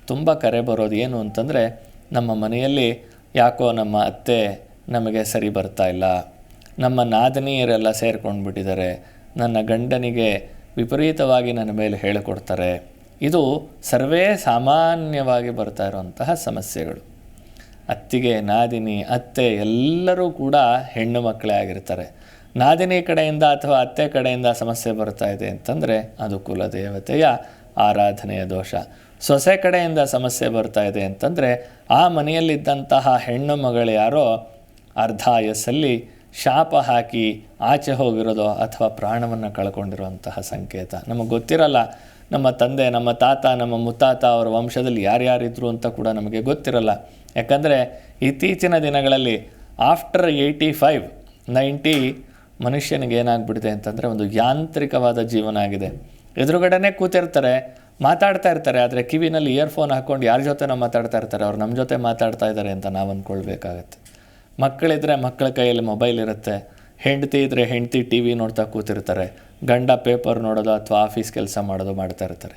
ತುಂಬ ಕರೆ ಬರೋದು ಏನು ಅಂತಂದರೆ, ನಮ್ಮ ಮನೆಯಲ್ಲಿ ಯಾಕೋ ನಮ್ಮ ಅತ್ತೆ ನಮಗೆ ಸರಿ ಬರ್ತಾ ಇಲ್ಲ. ನಮ್ಮ ನಾದಿನಿಯರೆಲ್ಲ ಸೇರ್ಕೊಂಡು ಬಿಟ್ಟಿದ್ದಾರೆ ನನ್ನ ಗಂಡನಿಗೆ ವಿಪರೀತವಾಗಿ ನನ್ನ ಮೇಲೆ ಹೇಳಿಕೊಡ್ತಾರೆ. ಇದು ಸರ್ವೇ ಸಾಮಾನ್ಯವಾಗಿ ಬರ್ತಾ ಇರುವಂತಹ ಸಮಸ್ಯೆಗಳು. ಅತ್ತಿಗೆ, ನಾದಿನಿ, ಅತ್ತೆ ಎಲ್ಲರೂ ಕೂಡ ಹೆಣ್ಣು ಮಕ್ಕಳೇ ಆಗಿರ್ತಾರೆ. ನಾದಿನಿ ಕಡೆಯಿಂದ ಅಥವಾ ಅತ್ತೆ ಕಡೆಯಿಂದ ಸಮಸ್ಯೆ ಬರ್ತಾ ಇದೆ ಅಂತಂದರೆ ಅದು ಕುಲದೇವತೆಯ ಆರಾಧನೆಯ ದೋಷ. ಸೊಸೆ ಕಡೆಯಿಂದ ಸಮಸ್ಯೆ ಬರ್ತಾ ಇದೆ ಅಂತಂದರೆ ಆ ಮನೆಯಲ್ಲಿದ್ದಂತಹ ಹೆಣ್ಣು ಮಗಳು ಯಾರೋ ಅರ್ಧ ಆಯಸ್ಸಲ್ಲಿ ಶಾಪ ಹಾಕಿ ಆಚೆ ಹೋಗಿರೋದೋ ಅಥವಾ ಪ್ರಾಣವನ್ನು ಕಳ್ಕೊಂಡಿರುವಂತಹ ಸಂಕೇತ. ನಮಗೆ ಗೊತ್ತಿರಲ್ಲ, ನಮ್ಮ ತಂದೆ, ನಮ್ಮ ತಾತ, ನಮ್ಮ ಮುತ್ತಾತ ಅವರ ವಂಶದಲ್ಲಿ ಯಾರ್ಯಾರಿದ್ರು ಅಂತ ಕೂಡ ನಮಗೆ ಗೊತ್ತಿರಲ್ಲ. ಯಾಕಂದರೆ ಇತ್ತೀಚಿನ ದಿನಗಳಲ್ಲಿ ಆಫ್ಟರ್ ಏಯ್ಟಿ ಫೈವ್, ನೈಂಟಿ ಮನುಷ್ಯನಿಗೆ ಏನಾಗ್ಬಿಟ್ಟಿದೆ ಅಂತಂದರೆ ಒಂದು ಯಾಂತ್ರಿಕವಾದ ಜೀವನ ಆಗಿದೆ. ಎದುರುಗಡೆನೇ ಕೂತಿರ್ತಾರೆ, ಮಾತಾಡ್ತಾ ಇರ್ತಾರೆ, ಆದರೆ ಕಿವಿನಲ್ಲಿ ಇಯರ್ಫೋನ್ ಹಾಕ್ಕೊಂಡು ಯಾರ ಜೊತೆನೋ ಮಾತಾಡ್ತಾ ಇರ್ತಾರೆ, ಅವ್ರು ನಮ್ಮ ಜೊತೆ ಮಾತಾಡ್ತಾ ಇದ್ದಾರೆ ಅಂತ ನಾವು ಅಂದ್ಕೊಳ್ಬೇಕಾಗತ್ತೆ ಮಕ್ಕಳಿದ್ರೆ ಮಕ್ಕಳ ಕೈಯಲ್ಲಿ ಮೊಬೈಲ್ ಇರುತ್ತೆ, ಹೆಂಡತಿ ಇದ್ದರೆ ಹೆಂಡತಿ ಟಿ ವಿ ನೋಡ್ತಾ ಕೂತಿರ್ತಾರೆ, ಗಂಡ ಪೇಪರ್ ನೋಡೋದು ಅಥವಾ ಆಫೀಸ್ ಕೆಲಸ ಮಾಡೋದು ಮಾಡ್ತಾ ಇರ್ತಾರೆ.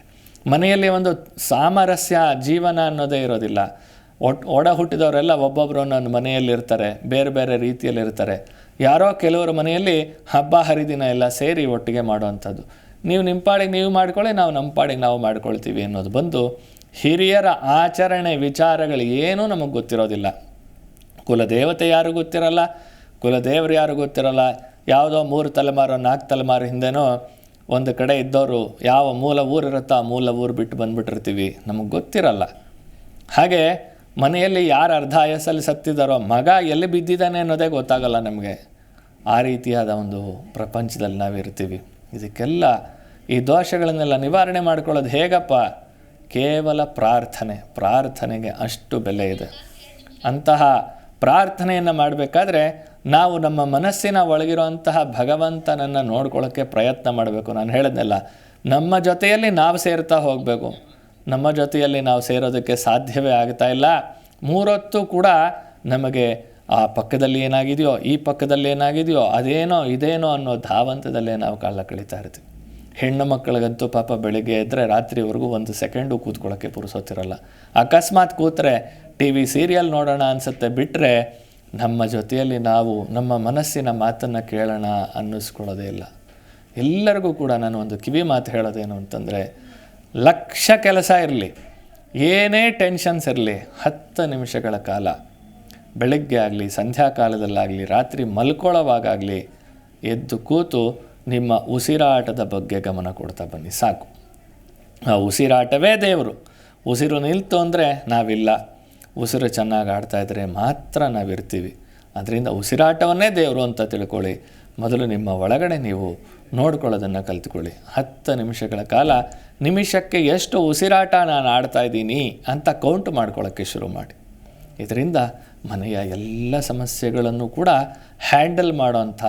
ಮನೆಯಲ್ಲಿ ಒಂದು ಸಾಮರಸ್ಯ ಜೀವನ ಅನ್ನೋದೇ ಇರೋದಿಲ್ಲ. ಒಟ್ ಒಡ ಹುಟ್ಟಿದವರೆಲ್ಲ ಒಬ್ಬೊಬ್ಬರು ನನ್ನ ಮನೆಯಲ್ಲಿರ್ತಾರೆ, ಬೇರೆ ಬೇರೆ ರೀತಿಯಲ್ಲಿ ಇರ್ತಾರೆ ಯಾರೋ ಕೆಲವರ ಮನೆಯಲ್ಲಿ ಹಬ್ಬ, ಹರಿದಿನ ಎಲ್ಲ ಸೇರಿ ಒಟ್ಟಿಗೆ ಮಾಡುವಂಥದ್ದು. ನೀವು ನಿಮ್ಮ ಪಾಡಿಗೆ ನೀವು ಮಾಡ್ಕೊಳ್ಳಿ, ನಾವು ನಮ್ಮ ಪಾಡಿಗೆ ನಾವು ಮಾಡ್ಕೊಳ್ತೀವಿ ಅನ್ನೋದು ಬಂದು ಹಿರಿಯರ ಆಚರಣೆ ವಿಚಾರಗಳು ಏನೂ ನಮಗೆ ಗೊತ್ತಿರೋದಿಲ್ಲ. ಕುಲದೇವತೆ ಯಾರು ಗೊತ್ತಿರಲ್ಲ, ಕುಲದೇವರು ಯಾರು ಗೊತ್ತಿರಲ್ಲ, ಯಾವುದೋ ಮೂರು ತಲೆಮಾರು, ನಾಲ್ಕು ತಲೆಮಾರು ಹಿಂದೆನೋ ಒಂದು ಕಡೆ ಇದ್ದವರು ಯಾವ ಮೂಲ ಊರಿರುತ್ತೋ ಆ ಮೂಲ ಊರು ಬಿಟ್ಟು ಬಂದುಬಿಟ್ಟಿರ್ತೀವಿ. ನಮಗೆ ಗೊತ್ತಿರಲ್ಲ. ಹಾಗೆ ಮನೆಯಲ್ಲಿ ಯಾರು ಅರ್ಧ ಆಯಸ್ಸಲ್ಲಿ ಸತ್ತಿದ್ದಾರೋ ಮಗ ಎಲ್ಲಿ ಬಿದ್ದಿದ್ದಾನೆ ಅನ್ನೋದೇ ಗೊತ್ತಾಗಲ್ಲ ನಮಗೆ. ಆ ರೀತಿಯಾದ ಒಂದು ಪ್ರಪಂಚದಲ್ಲಿ ನಾವಿರ್ತೀವಿ. ಇದಕ್ಕೆಲ್ಲ ಈ ದೋಷಗಳನ್ನೆಲ್ಲ ನಿವಾರಣೆ ಮಾಡ್ಕೊಳ್ಳೋದು ಹೇಗಪ್ಪ? ಕೇವಲ ಪ್ರಾರ್ಥನೆ. ಪ್ರಾರ್ಥನೆಗೆ ಅಷ್ಟು ಬೆಲೆ ಇದೆ. ಅಂತಹ ಪ್ರಾರ್ಥನೆಯನ್ನು ಮಾಡಬೇಕಾದ್ರೆ ನಾವು ನಮ್ಮ ಮನಸ್ಸಿನ ಒಳಗಿರುವಂತಹ ಭಗವಂತನನ್ನು ನೋಡ್ಕೊಳ್ಳೋಕ್ಕೆ ಪ್ರಯತ್ನ ಮಾಡಬೇಕು. ನಾನು ಹೇಳಿದ್ನಲ್ಲ, ನಮ್ಮ ಜೊತೆಯಲ್ಲಿ ನಾವು ಸೇರ್ತಾ ಹೋಗಬೇಕು. ನಮ್ಮ ಜೊತೆಯಲ್ಲಿ ನಾವು ಸೇರೋದಕ್ಕೆ ಸಾಧ್ಯವೇ ಆಗ್ತಾ ಇಲ್ಲ. ಮೂರೊತ್ತು ಕೂಡ ನಮಗೆ ಆ ಪಕ್ಕದಲ್ಲಿ ಏನಾಗಿದೆಯೋ, ಈ ಪಕ್ಕದಲ್ಲಿ ಏನಾಗಿದೆಯೋ, ಅದೇನೋ, ಇದೇನೋ ಅನ್ನೋ ಧಾವಂತದಲ್ಲೇ ನಾವು ಕಾಲ ಕಳೀತಾ ಇರ್ತೀವಿ. ಹೆಣ್ಣು ಮಕ್ಕಳಿಗಂತೂ ಪಾಪ ಬೆಳಿಗ್ಗೆ ಎದ್ದರೆ ರಾತ್ರಿವರೆಗೂ ಒಂದು ಸೆಕೆಂಡು ಕೂತ್ಕೊಳ್ಳೋಕ್ಕೆ ಪುರುಸೋತಿರಲ್ಲ ಅಕಸ್ಮಾತ್ ಕೂತ್ರೆ ಟಿ ವಿ ಸೀರಿಯಲ್ ನೋಡೋಣ ಅನಿಸುತ್ತೆ ಬಿಟ್ಟರೆ ನಮ್ಮ ಜೊತೆಯಲ್ಲಿ ನಾವು, ನಮ್ಮ ಮನಸ್ಸಿನ ಮಾತನ್ನು ಕೇಳೋಣ ಅನ್ನಿಸ್ಕೊಳ್ಳೋದೇ ಇಲ್ಲ. ಎಲ್ಲರಿಗೂ ಕೂಡ ನಾನು ಒಂದು ಕಿವಿ ಮಾತು ಹೇಳೋದೇನು ಅಂತಂದರೆ ಲಕ್ಷ ಕೆಲಸ ಇರಲಿ, ಏನೇ ಟೆನ್ಷನ್ಸ್ ಇರಲಿ, ಹತ್ತು ನಿಮಿಷಗಳ ಕಾಲ, ಬೆಳಗ್ಗೆ ಆಗಲಿ, ಸಂಧ್ಯಾಕಾಲದಲ್ಲಾಗಲಿ, ರಾತ್ರಿ ಮಲ್ಕೊಳ್ಳೋವಾಗಲಿ ಎದ್ದು ಕೂತು ನಿಮ್ಮ ಉಸಿರಾಟದ ಬಗ್ಗೆ ಗಮನ ಕೊಡ್ತಾ ಬನ್ನಿ, ಸಾಕು. ಆ ಉಸಿರಾಟವೇ ದೇವರು. ಉಸಿರು ನಿಲ್ತು ಅಂದರೆ ನಾವಿಲ್ಲ. ಉಸಿರು ಚೆನ್ನಾಗಿ ಆಡ್ತಾ ಇದ್ದರೆ ಮಾತ್ರ ನಾವಿರ್ತೀವಿ. ಅದರಿಂದ ಉಸಿರಾಟವನ್ನೇ ದೇವರು ಅಂತ ತಿಳ್ಕೊಳ್ಳಿ. ಮೊದಲು ನಿಮ್ಮ ಒಳಗಡೆ ನೀವು ನೋಡ್ಕೊಳ್ಳೋದನ್ನು ಕಲ್ತ್ಕೊಳ್ಳಿ. ಹತ್ತು ನಿಮಿಷಗಳ ಕಾಲ ನಿಮಿಷಕ್ಕೆ ಎಷ್ಟು ಉಸಿರಾಟ ನಾನು ಆಡ್ತಾ ಇದ್ದೀನಿ ಅಂತ ಕೌಂಟ್ ಮಾಡ್ಕೊಳ್ಳೋಕ್ಕೆ ಶುರು ಮಾಡಿ. ಇದರಿಂದ ಮನೆಯ ಎಲ್ಲ ಸಮಸ್ಯೆಗಳನ್ನು ಕೂಡ ಹ್ಯಾಂಡಲ್ ಮಾಡೋಂಥ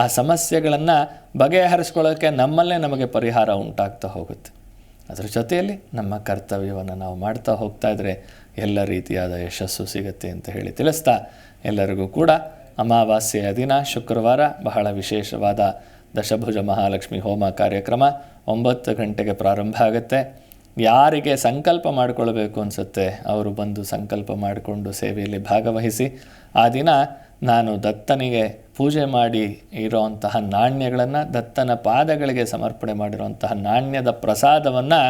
ಆ ಸಮಸ್ಯೆಗಳನ್ನು ಬಗೆಹರಿಸ್ಕೊಳ್ಳೋಕ್ಕೆ ನಮ್ಮಲ್ಲೇ ನಮಗೆ ಪರಿಹಾರ ಉಂಟಾಗ್ತಾ ಹೋಗುತ್ತೆ. ಅದರ ಜೊತೆಯಲ್ಲಿ ನಮ್ಮ ಕರ್ತವ್ಯವನ್ನು ನಾವು ಮಾಡ್ತಾ ಹೋಗ್ತಾ ಇದ್ದರೆ ಎಲ್ಲ ರೀತಿಯಾದ ಯಶಸ್ಸು ಸಿಗುತ್ತೆ ಅಂತ ಹೇಳಿ ತಿಳಿಸ್ತಾ ಎಲ್ಲರಿಗೂ ಕೂಡ ಅಮಾವಾಸ್ಯೆಯ ದಿನ ಶುಕ್ರವಾರ ಬಹಳ ವಿಶೇಷವಾದ ದಶಭುಜ ಮಹಾಲಕ್ಷ್ಮಿ ಹೋಮ ಕಾರ್ಯಕ್ರಮ ಒಂಬತ್ತು ಗಂಟೆಗೆ ಪ್ರಾರಂಭ ಆಗುತ್ತೆ. ಯಾರಿಗೆ ಸಂಕಲ್ಪ ಮಾಡಿಕೊಳ್ಬೇಕು ಅನಿಸುತ್ತೆ, ಅವರು ಬಂದು ಸಂಕಲ್ಪ ಮಾಡಿಕೊಂಡು ಸೇವೆಯಲ್ಲಿ ಭಾಗವಹಿಸಿ. ಆ ದಿನ ನಾನು ದತ್ತನಿಗೆ ಪೂಜೆ ಮಾಡಿ ಇರೋವಂತಹ ನಾಣ್ಯಗಳನ್ನು, ದತ್ತನ ಪಾದಗಳಿಗೆ ಸಮರ್ಪಣೆ ಮಾಡಿರುವಂತಹ ನಾಣ್ಯದ ಪ್ರಸಾದವನ್ನು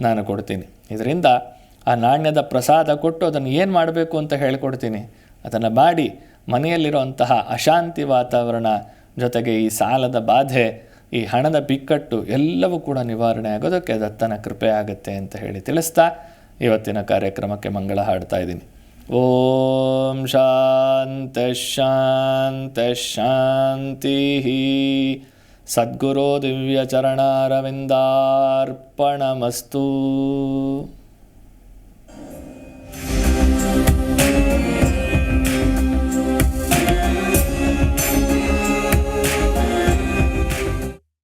ನಾನು ಕೊಡ್ತೀನಿ. ಇದರಿಂದ ಆ ನಾಣ್ಯದ ಪ್ರಸಾದ ಕೊಟ್ಟು ಅದನ್ನು ಏನು ಮಾಡಬೇಕು ಅಂತ ಹೇಳ್ಕೊಡ್ತೀನಿ. ಅದನ್ನು ಮಾಡಿ ಮನೆಯಲ್ಲಿರುವಂತಹ ಅಶಾಂತಿ ವಾತಾವರಣ ಜೊತೆಗೆ ಈ ಸಾಲದ ಬಾಧೆ ಈ ಹಣದ ಬಿಕ್ಕಟ್ಟು ಎಲ್ಲವೂ ಕೂಡ ನಿವಾರಣೆ ಆಗೋದಕ್ಕೆ ದತ್ತನ ಕೃಪೆ ಆಗುತ್ತೆ ಅಂತ ಹೇಳಿ ತಿಳಿಸ್ತಾ ಇವತ್ತಿನ ಕಾರ್ಯಕ್ರಮಕ್ಕೆ ಮಂಗಳ ಹಾಡ್ತಾ ಇದ್ದೀನಿ. ಓಂ ಶಾಂತ ಶಾಂತ ಶಾಂತಿ ಸದ್ಗುರು ದಿವ್ಯಚರಣಾರವಿಂದಾರ್ಪಣಮಸ್ತು